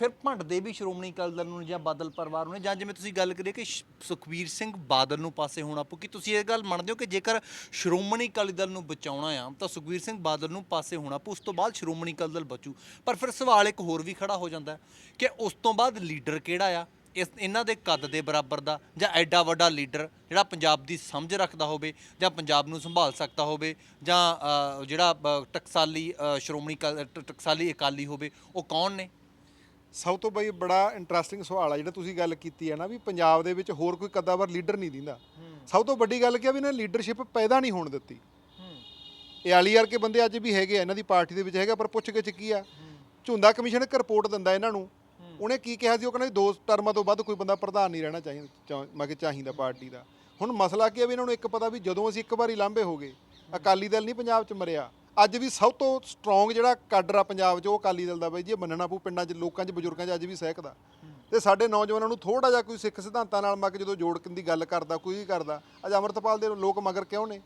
Speaker 2: ਫਿਰ ਭੰਡਦੇ ਵੀ ਸ਼੍ਰੋਮਣੀ ਅਕਾਲੀ ਦਲ ਨੂੰ ਜਾਂ ਬਾਦਲ ਪਰਿਵਾਰ ਨੂੰ? ਨੇ ਜਾਂ ਜਿਵੇਂ ਤੁਸੀਂ ਗੱਲ ਕਰੀਏ ਕਿ ਸ਼- ਸੁਖਬੀਰ ਸਿੰਘ ਬਾਦਲ ਨੂੰ ਪਾਸੇ ਹੋਣਾ ਪਊ ਕਿ ਤੁਸੀਂ ਇਹ ਗੱਲ ਮੰਨਦੇ ਹੋ ਕਿ ਜੇਕਰ ਸ਼੍ਰੋਮਣੀ ਅਕਾਲੀ ਦਲ ਨੂੰ ਬਚਾਉਣਾ ਆ ਤਾਂ ਸੁਖਬੀਰ ਸਿੰਘ ਬਾਦਲ ਨੂੰ ਪਾਸੇ ਹੋਣਾ ਪਊ ਉਸ ਤੋਂ ਬਾਅਦ ਸ਼੍ਰੋਮਣੀ ਅਕਾਲੀ ਦਲ ਬਚੂ? ਪਰ ਫਿਰ ਸਵਾਲ ਇੱਕ ਹੋਰ ਵੀ ਖੜਾ ਹੋ ਜਾਂਦਾ ਹੈ ਕਿ ਉਸ ਤੋਂ ਬਾਅਦ ਲੀਡਰ ਕਿਹੜਾ ਆ? ਇਸ ਇਹਨਾਂ ਦੇ ਕੱਦ ਦੇ ਬਰਾਬਰ ਦਾ ਜਾਂ ਐਡਾ ਵੱਡਾ ਲੀਡਰ ਜਿਹੜਾ ਪੰਜਾਬ ਦੀ ਸਮਝ ਰੱਖਦਾ ਹੋਵੇ ਜਾਂ ਪੰਜਾਬ ਨੂੰ ਸੰਭਾਲ ਸਕਦਾ ਹੋਵੇ ਜਾਂ ਅ, ਜਿਹੜਾ ਅ, ਟਕਸਾਲੀ ਅ, ਸ਼੍ਰੋਮਣੀ ਅਕਾਲ ਟ- ਟਕਸਾਲੀ ਅਕਾਲੀ ਹੋਵੇ ਉਹ ਕੌਣ ਨੇ?
Speaker 1: ਸਭ ਤੋਂ ਬਈ ਬੜਾ ਇੰਟਰਸਟਿੰਗ ਸਵਾਲ ਆ, ਜਿਹੜਾ ਤੁਸੀਂ ਗੱਲ ਕੀਤੀ ਹੈ ਨਾ ਵੀ ਪੰਜਾਬ ਦੇ ਵਿੱਚ ਹੋਰ ਕੋਈ ਕਦਾਵਰ ਲੀਡਰ ਨਹੀਂ ਦਿੰਦਾ। ਸਭ ਤੋਂ ਵੱਡੀ ਗੱਲ ਕੀ ਆ ਵੀ ਇਹਨਾਂ ਲੀਡਰਸ਼ਿਪ ਪੈਦਾ ਨਹੀਂ ਹੋਣ ਦਿੱਤੀ। ਇਹ ਆਲੀ ਆਰ ਕੇ ਬੰਦੇ ਅੱਜ ਵੀ ਹੈਗੇ ਆ, ਇਹਨਾਂ ਦੀ ਪਾਰਟੀ ਦੇ ਵਿੱਚ ਹੈਗਾ, ਪਰ ਪੁੱਛ ਗਿੱਛ ਕੀ ਆ? ਝੁੰਦਾ ਕਮਿਸ਼ਨ ਇੱਕ ਰਿਪੋਰਟ ਦਿੰਦਾ ਇਹਨਾਂ ਨੂੰ। ਉਹਨੇ ਕੀ ਕਿਹਾ ਸੀ? ਉਹ ਕਹਿੰਦਾ ਦੋ ਟਰਮਾਂ ਤੋਂ ਵੱਧ ਕੋਈ ਬੰਦਾ ਪ੍ਰਧਾਨ ਨਹੀਂ ਰਹਿਣਾ ਚਾਹੀਦਾ ਚਾ- ਮੈਂ ਕਿ ਚਾਹੀਦਾ ਪਾਰਟੀ ਦਾ। ਹੁਣ ਮਸਲਾ ਕੀ ਹੈ ਵੀ ਇਹਨਾਂ ਨੂੰ ਇੱਕ ਪਤਾ ਵੀ ਜਦੋਂ ਅਸੀਂ ਇੱਕ ਵਾਰੀ ਲਾਂਭੇ ਹੋ ਗਏ, ਅਕਾਲੀ ਦਲ ਨਹੀਂ ਪੰਜਾਬ 'ਚ ਮਰਿਆ। ਅੱਜ ਵੀ ਸਭ ਤੋਂ ਸਟਰੋਂਗ ਜਿਹੜਾ ਕਾਡਰ ਆ ਪੰਜਾਬ 'ਚ, ਉਹ ਅਕਾਲੀ ਦਲ ਦਾ ਬਾਈ ਜੀ, ਇਹ ਮੰਨਣਾ ਪਊ ਪਿੰਡਾਂ 'ਚ, ਲੋਕਾਂ 'ਚ, ਬਜ਼ੁਰਗਾਂ 'ਚ ਅੱਜ ਵੀ ਸਹਿਕਦਾ। ਤੇ ਸਾਡੇ ਨੌਜਵਾਨਾਂ ਨੂੰ ਥੋੜਾ ਜਿਹਾ ਕੋਈ ਸਿੱਖ ਸਿਧਾਂਤਾਂ ਨਾਲ ਮੱਕ ਜਦੋਂ ਜੋੜ ਦੀ ਗੱਲ ਕਰਦਾ, ਕੋਈ ਵੀ ਕਰਦਾ, ਅੱਜ ਅਮਰਤਪਾਲ ਦੇ ਲੋਕ ਮਗਰ ਕਿਉਂ ਨੇ?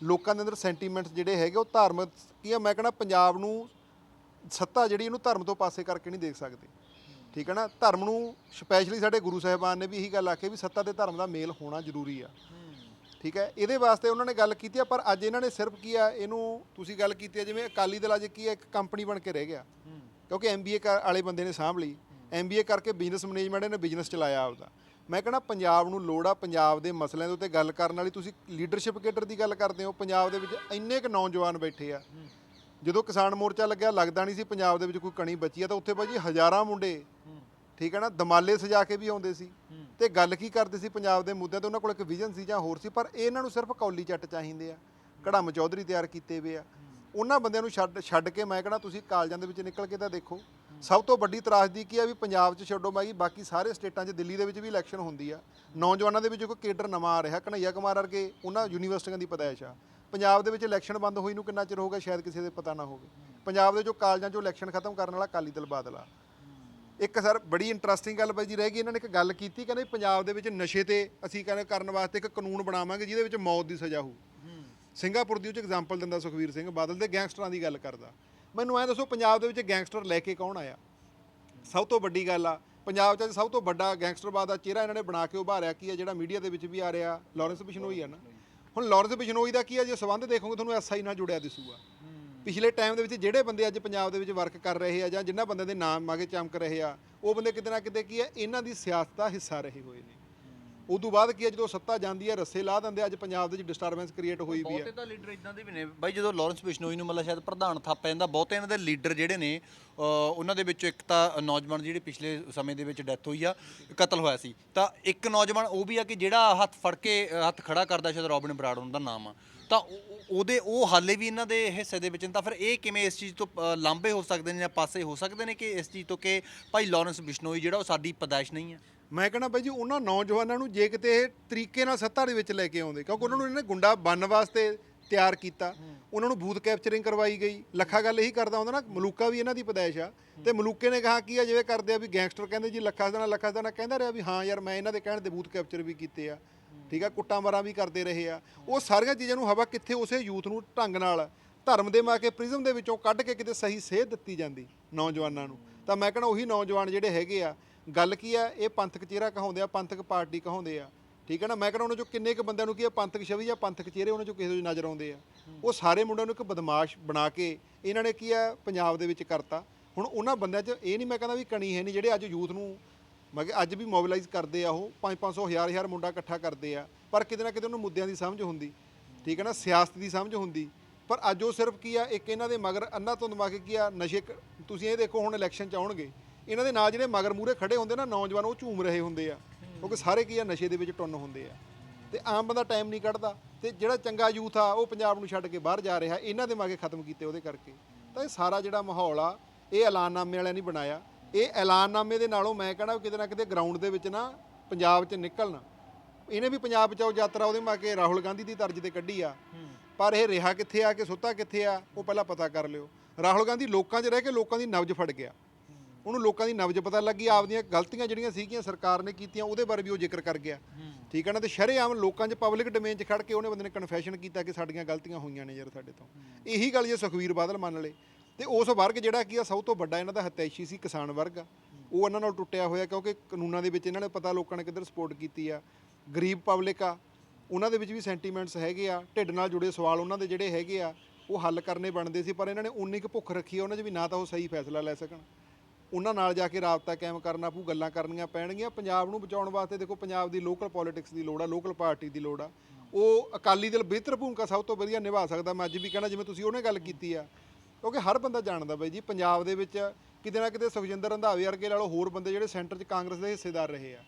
Speaker 1: ਲੋਕਾਂ ਦੇ ਅੰਦਰ ਸੈਂਟੀਮੈਂਟਸ ਜਿਹੜੇ ਹੈਗੇ, ਉਹ ਧਾਰਮਿਕ ਕੀ ਆ? ਮੈਂ ਕਹਿੰਦਾ ਪੰਜਾਬ ਨੂੰ ਸੱਤਾ ਜਿਹੜੀ, ਇਹਨੂੰ ਧਰਮ ਤੋਂ ਪਾਸੇ ਕਰਕੇ ਨਹੀਂ ਦੇਖ ਸਕਦੇ। ਠੀਕ ਹੈ ਨਾ? ਧਰਮ ਨੂੰ, ਸਪੈਸ਼ਲੀ ਸਾਡੇ ਗੁਰੂ ਸਾਹਿਬਾਨ ਨੇ ਵੀ ਇਹੀ ਗੱਲ ਆਖੀ ਵੀ ਸੱਤਾ ਤੇ ਧਰਮ ਦਾ ਮੇਲ ਹੋਣਾ ਜ਼ਰੂਰੀ ਆ। ਠੀਕ ਹੈ? ਇਹਦੇ ਵਾਸਤੇ ਉਹਨਾਂ ਨੇ ਗੱਲ ਕੀਤੀ ਆ, ਪਰ ਅੱਜ ਇਹਨਾਂ ਨੇ ਸਿਰਫ ਕੀ ਆ, ਇਹਨੂੰ ਤੁਸੀਂ ਗੱਲ ਕੀਤੀ ਆ, ਜਿਵੇਂ ਅਕਾਲੀ ਦਲ ਅੱਜ ਕੀ ਆ, ਇੱਕ ਕੰਪਨੀ ਬਣ ਕੇ ਰਹਿ ਗਿਆ। ਕਿਉਂਕਿ ਐਮਬੀਏ ਵਾਲੇ ਬੰਦੇ ਨੇ ਸਾਂਭ ਲਈ। ਐਮਬੀਏ ਕਰਕੇ ਬਿਜ਼ਨਸ ਮੈਨੇਜਮੈਂਟ ਨੇ ਬਿਜ਼ਨਸ ਚਲਾਇਆ ਆਪਦਾ। ਮੈਂ ਕਹਿੰਦਾ ਪੰਜਾਬ ਨੂੰ ਲੋੜ ਆ ਪੰਜਾਬ ਦੇ ਮਸਲਿਆਂ ਦੇ ਉੱਤੇ ਗੱਲ ਕਰਨ ਵਾਲੀ। ਤੁਸੀਂ ਲੀਡਰਸ਼ਿਪ ਕੇਡਰ ਦੀ ਗੱਲ ਕਰਦੇ ਹੋ, ਪੰਜਾਬ ਦੇ ਵਿੱਚ ਇੰਨੇ ਕੁ ਨੌਜਵਾਨ ਬੈਠੇ ਆ। ਜਦੋਂ ਕਿਸਾਨ ਮੋਰਚਾ ਲੱਗਿਆ, ਲੱਗਦਾ ਨਹੀਂ ਸੀ ਪੰਜਾਬ ਦੇ ਵਿੱਚ ਕੋਈ ਕਣੀ ਬਚੀ ਆ, ਤਾਂ ਉੱਥੇ ਭਾਜੀ ਹਜ਼ਾਰਾਂ ਮੁੰਡੇ ਠੀਕ ਹੈ ਨਾ ਦਮਾਲੇ ਸਜਾ ਕੇ ਵੀ ਆਉਂਦੇ ਸੀ ਤੇ ਗੱਲ ਕੀ ਕਰਦੇ ਸੀ ਪੰਜਾਬ ਦੇ ਮੁੱਦਿਆਂ ਤੇ ਉਹਨਾਂ ਕੋਲ ਇੱਕ ਵਿਜ਼ਨ ਸੀ ਜਾਂ ਹੋਰ ਸੀ ਪਰ ਇਹ ਇਹਨਾਂ ਨੂੰ ਸਿਰਫ ਕੌਲੀ ਚੱਟ ਚਾਹੀਦੇ ਆ ਕੜਮ ਚੌਧਰੀ ਤਿਆਰ ਕੀਤੇ ਵੇ ਆ। ਉਹਨਾਂ ਬੰਦਿਆਂ ਨੂੰ ਛੱਡ ਛੱਡ ਕੇ ਮੈਂ ਕਹਿੰਦਾ ਤੁਸੀਂ ਕਾਲਜਾਂ ਦੇ ਵਿੱਚ ਨਿਕਲ ਕੇ ਤਾਂ ਦੇਖੋ ਸਭ ਤੋਂ ਵੱਡੀ ਤਰਾਸਦੀ ਕੀ ਆ ਵੀ ਪੰਜਾਬ 'ਚ ਛੱਡੋ ਮੈਂ ਬਾਕੀ ਸਾਰੇ ਸਟੇਟਾਂ 'ਚ ਦਿੱਲੀ ਦੇ ਵਿੱਚ ਵੀ ਇਲੈਕਸ਼ਨ ਹੁੰਦੀ ਆ। ਨੌਜਵਾਨਾਂ ਦੇ ਵਿੱਚ ਕੋਈ ਕੇਡਰ ਨਵਾਂ ਆ ਰਿਹਾ ਕਨਈਆ ਕੁਮਾਰ ਵਰਗੇ ਉਹਨਾਂ ਯੂਨੀਵਰਸਿਟੀਆਂ ਦੀ ਪਦਾਇਸ਼ ਆ। ਪੰਜਾਬ ਦੇ ਵਿੱਚ ਇਲੈਕਸ਼ਨ ਬੰਦ ਹੋਈ ਨੂੰ ਕਿੰਨਾ ਚਿਰ ਹੋ ਗਿਆ ਸ਼ਾਇਦ ਕਿਸੇ ਦੇ ਪਤਾ ਨਾ ਹੋਵੇ। ਪੰਜਾਬ ਦੇ ਜੋ ਕਾਲਜਾਂ 'ਚੋਂ ਇਲੈਕਸ਼ਨ ਖਤਮ ਕਰਨ ਵਾਲਾ ਅਕਾਲੀ ਦਲ ਬਾਦਲ ਆ। ਇੱਕ ਸਰ, ਬੜੀ ਇੰਟਰਸਟਿੰਗ ਗੱਲ ਬਾਈ ਜੀ ਰਹਿ ਗਈ, ਇਹਨਾਂ ਨੇ ਇੱਕ ਗੱਲ ਕੀਤੀ, ਕਹਿੰਦੇ ਪੰਜਾਬ ਦੇ ਵਿੱਚ ਨਸ਼ੇ ਤੇ ਅਸੀਂ ਕਹਿੰਦੇ ਕਰਨ ਵਾਸਤੇ ਇੱਕ ਕਾਨੂੰਨ ਬਣਾਵਾਂਗੇ, ਜਿਹਦੇ ਵਿੱਚ ਮੌਤ ਦੀ ਸਜ਼ਾ ਹੋਊ। ਸਿੰਗਾਪੁਰ ਦੀ ਉਹ ਚ ਐਗਜ਼ਾਮਪਲ ਦਿੰਦਾ ਸੁਖਵੀਰ ਸਿੰਘ ਬਾਦਲ ਦੇ ਗੈਂਗਸਟਰਾਂ ਦੀ ਗੱਲ ਕਰਦਾ। ਮੈਨੂੰ ਐਂ ਦੱਸੋ, ਪੰਜਾਬ ਦੇ ਵਿੱਚ ਗੈਂਗਸਟਰ ਲੈ ਕੇ ਕੌਣ ਆਇਆ? ਸਭ ਤੋਂ ਵੱਡੀ ਗੱਲ ਆ, ਪੰਜਾਬ 'ਚ ਅੱਜ ਸਭ ਤੋਂ ਵੱਡਾ ਗੈਂਗਸਟਰਵਾਦ ਦਾ ਚਿਹਰਾ ਇਹਨਾਂ ਨੇ ਬਣਾ ਕੇ ਉਭਾਰਿਆ ਕੀ ਹੈ ਜਿਹੜਾ ਮੀਡੀਆ ਦੇ ਵਿੱਚ ਵੀ ਆ ਰਿਹਾ, ਲਾਰੈਂਸ ਬਿਸ਼ਨੋਈ ਆ ਨਾ। ਹੁਣ ਲਾਰੈਂਸ ਬਿਸ਼ਨੋਈ ਦਾ ਕੀ ਹੈ ਜੇ ਸਬੰਧ ਦੇਖੋਗੇ, ਤੁਹਾਨੂੰ ਐਸਆਈ ਨਾਲ ਜੁੜਿਆ ਦਿਸੂਗਾ। ਪਿਛਲੇ ਟਾਈਮ ਦੇ ਵਿੱਚ ਜਿਹੜੇ ਬੰਦੇ ਅੱਜ ਪੰਜਾਬ ਦੇ ਵਿੱਚ ਵਰਕ ਕਰ ਰਹੇ ਆ ਜਾਂ ਜਿਨ੍ਹਾਂ ਬੰਦਿਆਂ ਦੇ ਨਾਮ ਆਗੇ ਚਮਕ ਰਹੇ ਆ ਉਹ ਬੰਦੇ ਕਿਤੇ ਨਾ ਕਿਤੇ ਕੀ ਆ ਇਹਨਾਂ ਦੀ ਸਿਆਸਤ ਦਾ ਹਿੱਸਾ ਰਹੇ ਹੋਏ ਨੇ। ਉਦੋਂ ਬਾਅਦ ਕੀ ਆ ਜਦੋਂ ਸੱਤਾ ਜਾਂਦੀ ਹੈ ਰੱਸੇ ਲਾ ਦਿੰਦੇ ਆ, ਅੱਜ ਪੰਜਾਬ ਦੇ ਵਿੱਚ ਡਿਸਟਰਬੈਂਸ ਕ੍ਰੀਏਟ ਹੋਈ ਵੀ ਆ।
Speaker 2: ਬਹੁਤੇ ਤਾਂ ਲੀਡਰ ਇਦਾਂ ਦੇ ਵੀ ਨੇ। ਬਾਈ ਜਦੋਂ ਲਾਰੈਂਸ ਬਿਸ਼ਨੋਈ ਨੂੰ ਮਤਲਬ ਸ਼ਾਇਦ ਪ੍ਰਧਾਨ ਥਾਪਿਆ ਜਾਂਦਾ ਬਹੁਤੇ ਇਹਨਾਂ ਦੇ ਲੀਡਰ ਜਿਹੜੇ ਨੇ ਉਹਨਾਂ ਦੇ ਵਿੱਚੋਂ ਇੱਕ ਤਾਂ ਨੌਜਵਾਨ ਜਿਹੜੇ ਪਿਛਲੇ ਸਮੇਂ ਦੇ ਵਿੱਚ ਡੈਥ ਹੋਈ ਆ ਕਤਲ ਹੋਇਆ ਸੀ। ਤਾਂ ਇੱਕ ਨੌਜਵਾਨ ਉਹ ਵੀ ਆ ਕਿ ਜਿਹੜਾ ਹੱਥ ਫੜ ਕੇ ਹੱਥ ਖੜਾ ਕਰਦਾ ਸ਼ਾਇਦ ਰੋਬਿਨ ਬਰਾੜ ਉਹਨਾਂ ਦਾ ਨਾਮ ਆ। ਤਾਂ ਉਹ- ਉਹਦੇ ਉਹ ਹਾਲੇ ਵੀ ਇਹਨਾਂ ਦੇ ਹਿੱਸੇ ਦੇ ਵਿੱਚ ਨੇ ਤਾਂ ਫਿਰ ਇਹ ਕਿਵੇਂ ਇਸ ਚੀਜ਼ ਤੋਂ ਅ, ਲਾਂਭੇ ਹੋ ਸਕਦੇ ਨੇ ਜਾਂ ਪਾਸੇ ਹੋ ਸਕਦੇ ਨੇ ਕਿ ਇਸ ਚੀਜ਼ ਤੋਂ ਕਿ ਭਾਈ ਲਾਰੈਂਸ ਬਿਸ਼ਨੋਈ ਜਿਹੜਾ ਉਹ ਸਾਡੀ ਪਦਾਇਸ਼ ਨਹੀਂ ਹੈ?
Speaker 1: ਮੈਂ ਕਹਿੰਦਾ ਬਾਈ ਜੀ ਉਹਨਾਂ ਨੌਜਵਾਨਾਂ ਨੂੰ ਜੇ ਕਿਤੇ ਇਹ ਤਰੀਕੇ ਨਾਲ ਸੱਤਾ ਦੇ ਵਿੱਚ ਲੈ ਕੇ ਆਉਂਦੇ ਕਿਉਂਕਿ ਉਹਨਾਂ ਨੂੰ ਇਹਨੇ ਗੁੰਡਾ ਬਣਨ ਵਾਸਤੇ ਤਿਆਰ ਕੀਤਾ। ਉਹਨਾਂ ਨੂੰ ਬੂਥ ਕੈਪਚਰਿੰਗ ਕਰਵਾਈ ਗਈ। ਲੱਖਾ ਗੱਲ ਇਹੀ ਕਰਦਾ ਹੁੰਦਾ ਨਾ ਮਲੂਕਾ ਵੀ ਇਹਨਾਂ ਦੀ ਪਦੈਸ਼ ਆ। ਤੇ ਮਲੂਕੇ ਨੇ ਕਹਾ ਕੀ ਆ ਜਿਵੇਂ ਕਰਦੇ ਆ ਵੀ ਗੈਂਗਸਟਰ ਕਹਿੰਦੇ ਜੀ ਲੱਖਾ ਸਦਾਨਾ ਲੱਖਾ ਸਦਾਨਾ ਕਹਿੰਦਾ ਰਿਹਾ ਵੀ ਹਾਂ ਯਾਰ ਮੈਂ ਇਹਨਾਂ ਦੇ ਕਹਿਣ ਤੇ ਬੂਥ ਕੈਪਚਰ ਵੀ ਕੀਤੇ ਆ। ਠੀਕ ਆ, ਕੁੱਟਾਂ ਮਾਰਾਂ ਵੀ ਕਰਦੇ ਰਹੇ ਆ। ਉਹ ਸਾਰੀਆਂ ਚੀਜ਼ਾਂ ਨੂੰ ਹਵਾ ਕਿੱਥੇ ਉਸੇ ਯੂਥ ਨੂੰ ਢੰਗ ਨਾਲ, ਧਰਮ ਦੇ ਮਾ ਕੇ ਪ੍ਰਿਜ਼ਮ ਦੇ ਵਿੱਚੋਂ ਕੱਢ ਕੇ ਕਿਤੇ ਸਹੀ ਸੇਧ ਦਿੱਤੀ ਜਾਂਦੀ ਨੌਜਵਾਨਾਂ ਨੂੰ। ਤਾਂ ਮੈਂ ਕਹਿੰਦਾ ਉਹੀ ਨੌਜਵਾਨ ਜਿਹੜੇ ਹੈਗੇ ਆ, ਗੱਲ ਕੀ ਆ, ਇਹ ਪੰਥਕ ਚਿਹਰਾ ਕਹਾਉਂਦੇ ਆ, ਪੰਥਕ ਪਾਰਟੀ ਕਹਾਉਂਦੇ ਆ। ਠੀਕ ਹੈ ਨਾ, ਮੈਂ ਕਹਿੰਦਾ ਉਹਨਾਂ ਚੋਂ ਕਿੰਨੇ ਕੁ ਬੰਦਿਆਂ ਨੂੰ ਕੀ ਆ, ਪੰਥਕ ਛਵੀ ਜਾਂ ਪੰਥਕ ਚਿਹਰੇ ਉਹਨਾਂ ਚੋਂ ਕਿਸੇ ਨੂੰ ਨਜ਼ਰ ਆਉਂਦੇ ਆ। ਉਹ ਸਾਰੇ ਮੁੰਡਿਆਂ ਨੂੰ ਇੱਕ ਬਦਮਾਸ਼ ਬਣਾ ਕੇ ਇਹਨਾਂ ਨੇ ਕੀ ਆ, ਪੰਜਾਬ ਦੇ ਵਿੱਚ ਕਰਤਾ। ਹੁਣ ਉਹਨਾਂ ਬੰਦਿਆਂ 'ਚ ਇਹ ਨਹੀਂ ਮੈਂ ਕਹਿੰਦਾ ਵੀ ਕਣੀ ਹੈ ਨਹੀਂ, ਜਿਹੜੇ ਅੱਜ ਯੂਥ ਨੂੰ ਮੈਂ ਕਿਹਾ ਅੱਜ ਵੀ ਮੋਬਿਲਾਈਜ਼ ਕਰਦੇ ਆ ਉਹ 5-500 ਹਜ਼ਾਰ ਹਜ਼ਾਰ ਮੁੰਡਾ ਇਕੱਠਾ ਕਰਦੇ ਆ, ਪਰ ਕਿਤੇ ਨਾ ਕਿਤੇ ਉਹਨੂੰ ਮੁੱਦਿਆਂ ਦੀ ਸਮਝ ਹੁੰਦੀ, ਠੀਕ ਹੈ ਨਾ, ਸਿਆਸਤ ਦੀ ਸਮਝ ਹੁੰਦੀ। ਪਰ ਅੱਜ ਉਹ ਸਿਰਫ ਕੀ ਆ, ਇੱਕ ਇਹਨਾਂ ਦੇ ਮਗਰ ਅੰਨਾ ਤੋਂ ਦਿਮਾਗ ਕੀ ਆ, ਨਸ਼ੇ ਤੁਸੀਂ ਇਹ ਦੇਖੋ ਹੁਣ ਇਲੈਕਸ਼ਨ ਚ ਆਉਣਗੇ, ਇਹਨਾਂ ਦੇ ਨਾਲ ਜਿਹੜੇ ਮਗਰ ਮੂਰੇ ਖੜੇ ਹੁੰਦੇ ਨਾ, ਨੌਜਵਾਨ ਉਹ ਝੂਮ ਰਹੇ ਹੁੰਦੇ ਆ, ਕਿਉਂਕਿ ਸਾਰੇ ਕੀ ਆ, ਨਸ਼ੇ ਦੇ ਵਿੱਚ ਟੁੰਨ ਹੁੰਦੇ ਆ। ਤੇ ਆਮ ਬੰਦਾ ਟਾਈਮ ਨਹੀਂ ਕੱਢਦਾ, ਤੇ ਜਿਹੜਾ ਚੰਗਾ ਯੂਥ ਆ, ਉਹ ਪੰਜਾਬ ਨੂੰ ਛੱਡ ਕੇ ਬਾਹਰ ਜਾ ਰਿਹਾ, ਇਹਨਾਂ ਦੇ ਮਾਗੇ ਖਤਮ ਕੀਤੇ ਉਹਦੇ ਕਰਕੇ। ਤਾਂ ਇਹ ਸਾਰਾ ਜਿਹੜਾ ਮਾਹੌਲ ਆ, ਇਹ ਐਲਾਨਨਾਮੇ ਵਾਲਿਆਂ ਨੇ ਬਣਾਇਆ। ਇਹ ਐਲਾਨਨਾਮੇ ਦੇ ਨਾਲੋਂ ਮੈਂ ਕਹਿੰਦਾ ਕਿਤੇ ਨਾ ਕਿਤੇ ਗਰਾਊਂਡ ਦੇ ਵਿੱਚ ਨਾ ਪੰਜਾਬ 'ਚ ਨਿਕਲਣ। ਇਹਨੇ ਵੀ ਪੰਜਾਬ ਬਚਾਓ ਯਾਤਰਾ ਉਹਦੇ ਮਾ ਕੇ ਰਾਹੁਲ ਗਾਂਧੀ ਦੀ ਤਰਜ਼ ਤੇ ਕੱਢੀ ਆ। ਪਰ ਇਹ ਰਿਹਾ ਕਿੱਥੇ ਆ ਕਿ ਸੁੱਤਾ ਕਿੱਥੇ ਆ ਉਹ ਪਹਿਲਾਂ ਪਤਾ ਕਰ ਲਿਓ। ਰਾਹੁਲ ਗਾਂਧੀ ਲੋਕਾਂ 'ਚ ਰਹਿ ਕੇ ਲੋਕਾਂ ਦੀ ਨਬਜ਼ ਫੜ ਗਿਆ। ਉਹਨੂੰ ਲੋਕਾਂ ਦੀ ਨਬਜ਼ ਪਤਾ ਲੱਗੀ ਆਪਦੀਆਂ ਗਲਤੀਆਂ ਜਿਹੜੀਆਂ ਸੀਗੀਆਂ ਸਰਕਾਰ ਨੇ ਕੀਤੀਆਂ ਉਹਦੇ ਬਾਰੇ ਵੀ ਉਹ ਜ਼ਿਕਰ ਕਰ ਗਿਆ। ਠੀਕ ਹੈ ਨਾ ਤੇ ਸ਼ਰੇਆਮ ਲੋਕਾਂ 'ਚ ਪਬਲਿਕ ਡੋਮੇਨ 'ਚ ਖੜ ਕੇ ਉਹਨੇ ਬੰਦੇ ਨੇ ਕਨਫੈਸ਼ਨ ਕੀਤਾ ਕਿ ਸਾਡੀਆਂ ਗਲਤੀਆਂ ਹੋਈਆਂ ਨੇ ਯਾਰ ਸਾਡੇ ਤੋਂ। ਇਹੀ ਗੱਲ ਜੇ ਸੁਖਵੀਰ ਬਾਦਲ ਮੰਨ ਲੇ। ਤੇ ਉਸ ਵਰਗ ਜਿਹੜਾ ਕੀ ਆ, ਸਭ ਤੋਂ ਵੱਡਾ ਇਹਨਾਂ ਦਾ ਹਤੈਸ਼ੀ ਸੀ ਕਿਸਾਨ ਵਰਗ। ਆ ਉਹ ਇਹਨਾਂ ਨਾਲ ਟੁੱਟਿਆ ਹੋਇਆ ਕਿਉਂਕਿ ਕਾਨੂੰਨਾਂ ਦੇ ਵਿੱਚ ਇਹਨਾਂ ਨੇ ਪਤਾ ਲੋਕਾਂ ਨੇ ਕਿੱਧਰ ਸਪੋਰਟ ਕੀਤੀ ਆ। ਗਰੀਬ ਪਬਲਿਕ ਆ, ਉਹਨਾਂ ਦੇ ਵਿੱਚ ਵੀ ਸੈਂਟੀਮੈਂਟਸ ਹੈਗੇ ਆ, ਢਿੱਡ ਨਾਲ ਜੁੜੇ ਸਵਾਲ ਉਹਨਾਂ ਦੇ ਜਿਹੜੇ ਹੈਗੇ ਆ, ਉਹ ਹੱਲ ਕਰਨੇ ਬਣਦੇ ਸੀ, ਪਰ ਇਹਨਾਂ ਨੇ ਉਨੀ ਕੁ ਭੁੱਖ ਰੱਖੀ ਆ ਉਹਨਾਂ 'ਚ ਵੀ ਨਾ ਤਾਂ ਉਹ ਸਹੀ ਫੈਸਲਾ ਲੈ ਸਕਣ। ਉਹਨਾਂ ਨਾਲ ਜਾ ਕੇ ਰਾਬਤਾ ਕਾਇਮ ਕਰਨਾ ਪਊ, ਗੱਲਾਂ ਕਰਨੀਆਂ ਪੈਣਗੀਆਂ। ਪੰਜਾਬ ਨੂੰ ਬਚਾਉਣ ਵਾਸਤੇ ਦੇਖੋ, ਪੰਜਾਬ ਦੀ ਲੋਕਲ ਪੋਲਿਟਿਕਸ ਦੀ ਲੋੜ ਆ ਲੋਕਲ ਪਾਰਟੀ ਦੀ ਲੋੜ ਆ। ਉਹ ਅਕਾਲੀ ਦਲ ਬਿਹਤਰ ਭੂਮਿਕਾ ਸਭ ਤੋਂ ਵਧੀਆ ਨਿਭਾ ਸਕਦਾ, ਮੈਂ ਅੱਜ ਵੀ ਕਹਿਣਾ, ਜਿਵੇਂ ਤੁਸੀਂ ਉਹਨੇ ਗੱਲ ਕੀਤੀ ਆ। ਕਿਉਂਕਿ ਹਰ ਬੰਦਾ ਜਾਣਦਾ ਬਾਈ ਜੀ ਪੰਜਾਬ ਦੇ ਵਿੱਚ ਕਿਤੇ ਨਾ ਕਿਤੇ ਸੁਖਜਿੰਦਰ ਰੰਧਾਵੇ ਵਰਗੇ ਨਾਲੋਂ ਹੋਰ ਬੰਦੇ ਜਿਹੜੇ ਸੈਂਟਰ 'ਚ ਕਾਂਗਰਸ ਦੇ ਹਿੱਸੇਦਾਰ ਰਹੇ ਆ।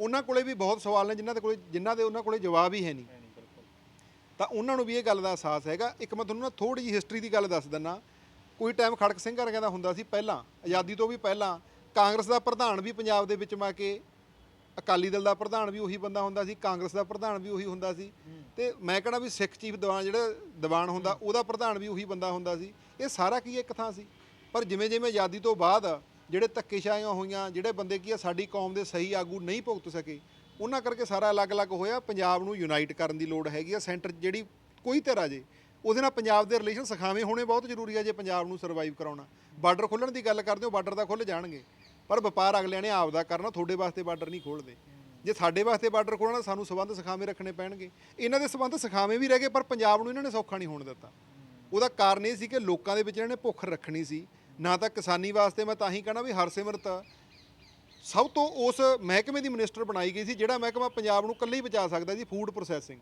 Speaker 1: ਉਹਨਾਂ ਕੋਲੇ ਵੀ ਬਹੁਤ ਸਵਾਲ ਨੇ ਜਿਨ੍ਹਾਂ ਦੇ ਕੋਲੇ ਜਿਨ੍ਹਾਂ ਦੇ ਉਹਨਾਂ ਕੋਲੇ ਜਵਾਬ ਹੀ ਹੈ ਨਹੀਂ। ਤਾਂ ਉਹਨਾਂ ਨੂੰ ਵੀ ਇਹ ਗੱਲ ਦਾ ਅਹਿਸਾਸ ਹੈਗਾ। ਇੱਕ ਮੈਂ ਤੁਹਾਨੂੰ ਨਾ ਥੋੜੀ ਜਿਹੀ ਹਿਸਟਰੀ ਦੀ ਗੱਲ ਦੱਸ ਦਿੰਨਾ। ਕੋਈ ਟਾਈਮ ਖੜਕ ਸਿੰਘ ਵਰਗਿਆਂ ਦਾ ਹੁੰਦਾ ਸੀ ਪਹਿਲਾਂ ਆਜ਼ਾਦੀ ਤੋਂ ਵੀ ਪਹਿਲਾਂ ਕਾਂਗਰਸ ਦਾ ਪ੍ਰਧਾਨ ਵੀ ਪੰਜਾਬ ਦੇ ਵਿੱਚ ਮਾ ਕੇ ਅਕਾਲੀ ਦਲ ਦਾ ਪ੍ਰਧਾਨ ਵੀ ਉਹੀ ਬੰਦਾ ਹੁੰਦਾ ਸੀ, ਕਾਂਗਰਸ ਦਾ ਪ੍ਰਧਾਨ ਵੀ ਉਹੀ ਹੁੰਦਾ ਸੀ। ਤੇ ਮੈਂ ਕਹਣਾ ਵੀ ਸਿੱਖ ਚੀਫ ਦੀਵਾਨ ਜਿਹੜਾ ਦੀਵਾਨ ਹੁੰਦਾ, ਉਹਦਾ ਪ੍ਰਧਾਨ ਵੀ ਉਹੀ ਬੰਦਾ ਹੁੰਦਾ ਸੀ। ਇਹ ਸਾਰਾ ਕੀ ਇੱਕ ਥਾਂ ਸੀ? ਪਰ ਜਿਵੇਂ ਜਿਵੇਂ ਆਜ਼ਾਦੀ ਤੋਂ ਬਾਅਦ ਜਿਹੜੇ ਧੱਕੇਸ਼ਾਹੀਆਂ ਹੋਈਆਂ, ਜਿਹੜੇ ਬੰਦੇ ਕੀ ਆ, ਸਾਡੀ ਕੌਮ ਦੇ ਸਹੀ ਆਗੂ ਨਹੀਂ ਭੁਗਤ ਸਕੇ, ਉਹਨਾਂ ਕਰਕੇ ਸਾਰਾ ਅਲੱਗ-ਅਲੱਗ ਹੋਇਆ। ਪੰਜਾਬ ਨੂੰ ਯੂਨਾਈਟ ਕਰਨ ਦੀ ਲੋੜ ਹੈਗੀ ਆ, ਸੈਂਟਰ ਜਿਹੜੀ ਕੋਈ ਧਿਰ ਆ ਜੇ, ਉਹਦੇ ਨਾਲ ਪੰਜਾਬ ਦੇ ਰਿਲੇਸ਼ਨ ਸਖਾਵੇਂ ਹੋਣੇ ਬਹੁਤ ਜ਼ਰੂਰੀ ਆ ਜੇ ਪੰਜਾਬ ਨੂੰ ਸਰਵਾਈਵ ਕਰਾਉਣਾ। ਬਾਰਡਰ ਖੋਲਣ ਦੀ ਗੱਲ ਕਰਦੇ ਹੋ, ਬਾਰਡਰ ਤਾਂ ਖੁੱਲ ਜਾਣਗੇ। ਪਰ ਵਪਾਰ ਅਗਲਿਆਂ ਨੇ ਆਪਦਾ ਕਰਨਾ, ਤੁਹਾਡੇ ਵਾਸਤੇ ਬਾਰਡਰ ਨਹੀਂ ਖੋਲਦੇ ਜੇ ਸਾਡੇ ਵਾਸਤੇ ਬਾਰਡਰ ਖੋਲਣਾ ਸਾਨੂੰ ਸਬੰਧ ਸਖਾਵੇਂ ਰੱਖਣੇ ਪੈਣਗੇ। ਇਹਨਾਂ ਦੇ ਸਬੰਧ ਸਖਾਵੇਂ ਵੀ ਰਹਿ ਗਏ, ਪਰ ਪੰਜਾਬ ਨੂੰ ਇਹਨਾਂ ਨੇ ਸੌਖਾ ਨਹੀਂ ਹੋਣ ਦਿੱਤਾ। ਉਹਦਾ ਕਾਰਨ ਇਹ ਸੀ ਕਿ ਲੋਕਾਂ ਦੇ ਵਿੱਚ ਇਹਨਾਂ ਨੇ ਭੁੱਖ ਰੱਖਣੀ ਸੀ। ਨਾ ਤਾਂ ਕਿਸਾਨੀ ਵਾਸਤੇ ਮੈਂ ਤਾਂ ਹੀ ਕਹਣਾ ਵੀ ਹਰਸਿਮਰਤ, ਸਭ ਤੋਂ ਉਸ ਮਹਿਕਮੇ ਦੀ ਮਿਨਿਸਟਰ ਬਣਾਈ ਗਈ ਸੀ, ਜਿਹੜਾ ਮਹਿਕਮਾ ਪੰਜਾਬ ਨੂੰ ਇਕੱਲੇ ਹੀ ਬਚਾ ਸਕਦਾ ਸੀ, ਫੂਡ ਪ੍ਰੋਸੈਸਿੰਗ।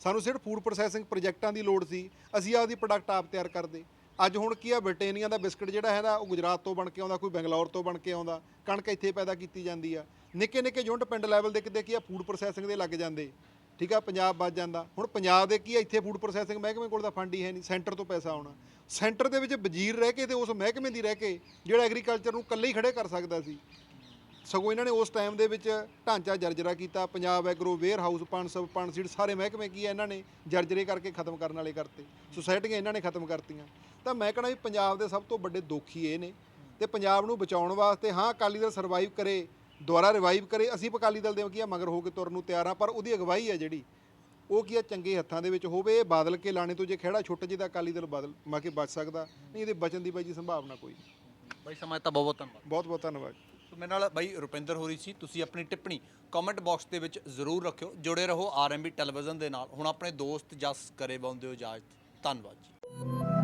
Speaker 1: ਸਾਨੂੰ ਸਿਰਫ ਫੂਡ ਪ੍ਰੋਸੈਸਿੰਗ ਪ੍ਰੋਜੈਕਟਾਂ ਦੀ ਲੋੜ ਸੀ। ਅਸੀਂ ਆਪਦੀ ਪ੍ਰੋਡਕਟ ਆਪ ਤਿਆਰ ਕਰਦੇ। ਅੱਜ ਹੁਣ ਕੀ ਆ, ਬ੍ਰਿਟੇਨੀਆ ਦਾ ਬਿਸਕਟ ਜਿਹੜਾ ਹੈਗਾ, ਉਹ ਗੁਜਰਾਤ ਤੋਂ ਬਣ ਕੇ ਆਉਂਦਾ, ਕੋਈ ਬੰਗਲੌਰ ਤੋਂ ਬਣ ਕੇ ਆਉਂਦਾ। ਕਣਕ ਇੱਥੇ ਪੈਦਾ ਕੀਤੀ ਜਾਂਦੀ ਆ। ਨਿੱਕੇ ਨਿੱਕੇ ਯੂਨਿਟ ਪਿੰਡ ਲੈਵਲ ਦੇ ਕਿਤੇ ਕੀ ਆ ਫੂਡ ਪ੍ਰੋਸੈਸਿੰਗ ਦੇ ਲੱਗ ਜਾਂਦੇ। ਠੀਕ ਆ, ਪੰਜਾਬ ਬਚ ਜਾਂਦਾ। ਹੁਣ ਪੰਜਾਬ ਦੇ ਕੀ ਆ, ਇੱਥੇ ਫੂਡ ਪ੍ਰੋਸੈਸਿੰਗ ਮਹਿਕਮੇ ਕੋਲ ਤਾਂ ਫੰਡ ਹੀ ਹੈ ਨਹੀਂ ਸੈਂਟਰ ਤੋਂ ਪੈਸਾ ਆਉਣਾ। ਸੈਂਟਰ ਦੇ ਵਿੱਚ ਵਜ਼ੀਰ ਰਹਿ ਕੇ ਤੇ ਉਸ ਮਹਿਕਮੇ ਦੀ ਰਹਿ ਕੇ ਜਿਹੜਾ ਐਗਰੀਕਲਚਰ ਨੂੰ ਇਕੱਲੇ ਹੀ ਖੜੇ ਕਰ ਸਕਦਾ ਸੀ। ਸਗੋਂ ਇਹਨਾਂ ਨੇ ਉਸ ਟਾਈਮ ਦੇ ਵਿੱਚ ਢਾਂਚਾ ਜਰਜਰਾ ਕੀਤਾ, Punjab agro warehouse Punsup Punseed ਸਾਰੇ ਮਹਿਕਮੇ ਕੀ ਆ, ਇਹਨਾਂ ਨੇ ਜਰਜਰੇ ਕਰਕੇ ਖਤਮ ਕਰਨ ਵਾਲੇ ਕਰਤੇ। ਸੁਸਾਇਟੀਆਂ ਇਹਨਾਂ ਨੇ ਖਤਮ ਕਰਤੀਆਂ। ਤਾਂ ਮੈਂ ਕਹਣਾ ਵੀ ਪੰਜਾਬ ਦੇ ਸਭ ਤੋਂ ਵੱਡੇ ਦੋਖੀ ਇਹ ਨੇ ਤੇ ਪੰਜਾਬ ਨੂੰ ਬਚਾਉਣ ਵਾਸਤੇ ਹਾਂ ਅਕਾਲੀ ਦਲ ਸਰਵਾਈਵ ਕਰੇ ਦੁਬਾਰਾ ਰਿਵਾਈਵ ਕਰੇ ਅਸੀਂ ਅਕਾਲੀ ਦਲ ਦੇ ਕੀ ਆ ਮਗਰ ਹੋ ਕੇ ਤੁਰਨ ਨੂੰ ਤਿਆਰ ਆ ਪਰ ਉਹਦੀ ਅਗਵਾਈ ਹੈ ਜਿਹੜੀ ਉਹ ਕੀ ਆ ਚੰਗੇ ਹੱਥਾਂ ਦੇ ਵਿੱਚ ਹੋਵੇ ਇਹ ਬਾਦਲ ਕੇ ਲਾਣੇ ਤੋਂ ਜੇ ਖਿਹੜਾ ਛੁੱਟ ਜੇ ਤਾਂ ਅਕਾਲੀ ਦਲ ਬਦਲ ਮਾ ਕੇ ਬਚ ਸਕਦਾ ਨਹੀਂ ਇਹਦੇ ਬਚਣ ਦੀ ਬਾਈ ਜੀ ਸੰਭਾਵਨਾ ਕੋਈ ਨਹੀਂ।
Speaker 3: ਬਾਈ ਸਮਾਂ ਤਾਂ ਬਹੁਤ ਬਹੁਤ ਧੰਨਵਾਦ।
Speaker 1: ਬਹੁਤ ਬਹੁਤ ਧੰਨਵਾਦ
Speaker 2: ਸੋ ਮੇਰੇ ਨਾਲ ਬਾਈ ਰੁਪਿੰਦਰ ਹੋਰੀ ਸੀ ਤੁਸੀਂ ਆਪਣੀ ਟਿੱਪਣੀ ਕਮੈਂਟ ਬਾਕਸ ਦੇ ਵਿੱਚ ਜ਼ਰੂਰ ਰੱਖਿਓ ਜੁੜੇ ਰਹੋ ਆਰਐਮਬੀ ਟੈਲੀਵਿਜ਼ਨ ਦੇ ਨਾਲ। ਹੁਣ ਆਪਣੇ ਦੋਸਤ ਜਸ ਕਰੇ ਬਾਉਂਦੇ ਹੋ ਇਜਾਜ਼ਤ ਧੰਨਵਾਦ ਜੀ।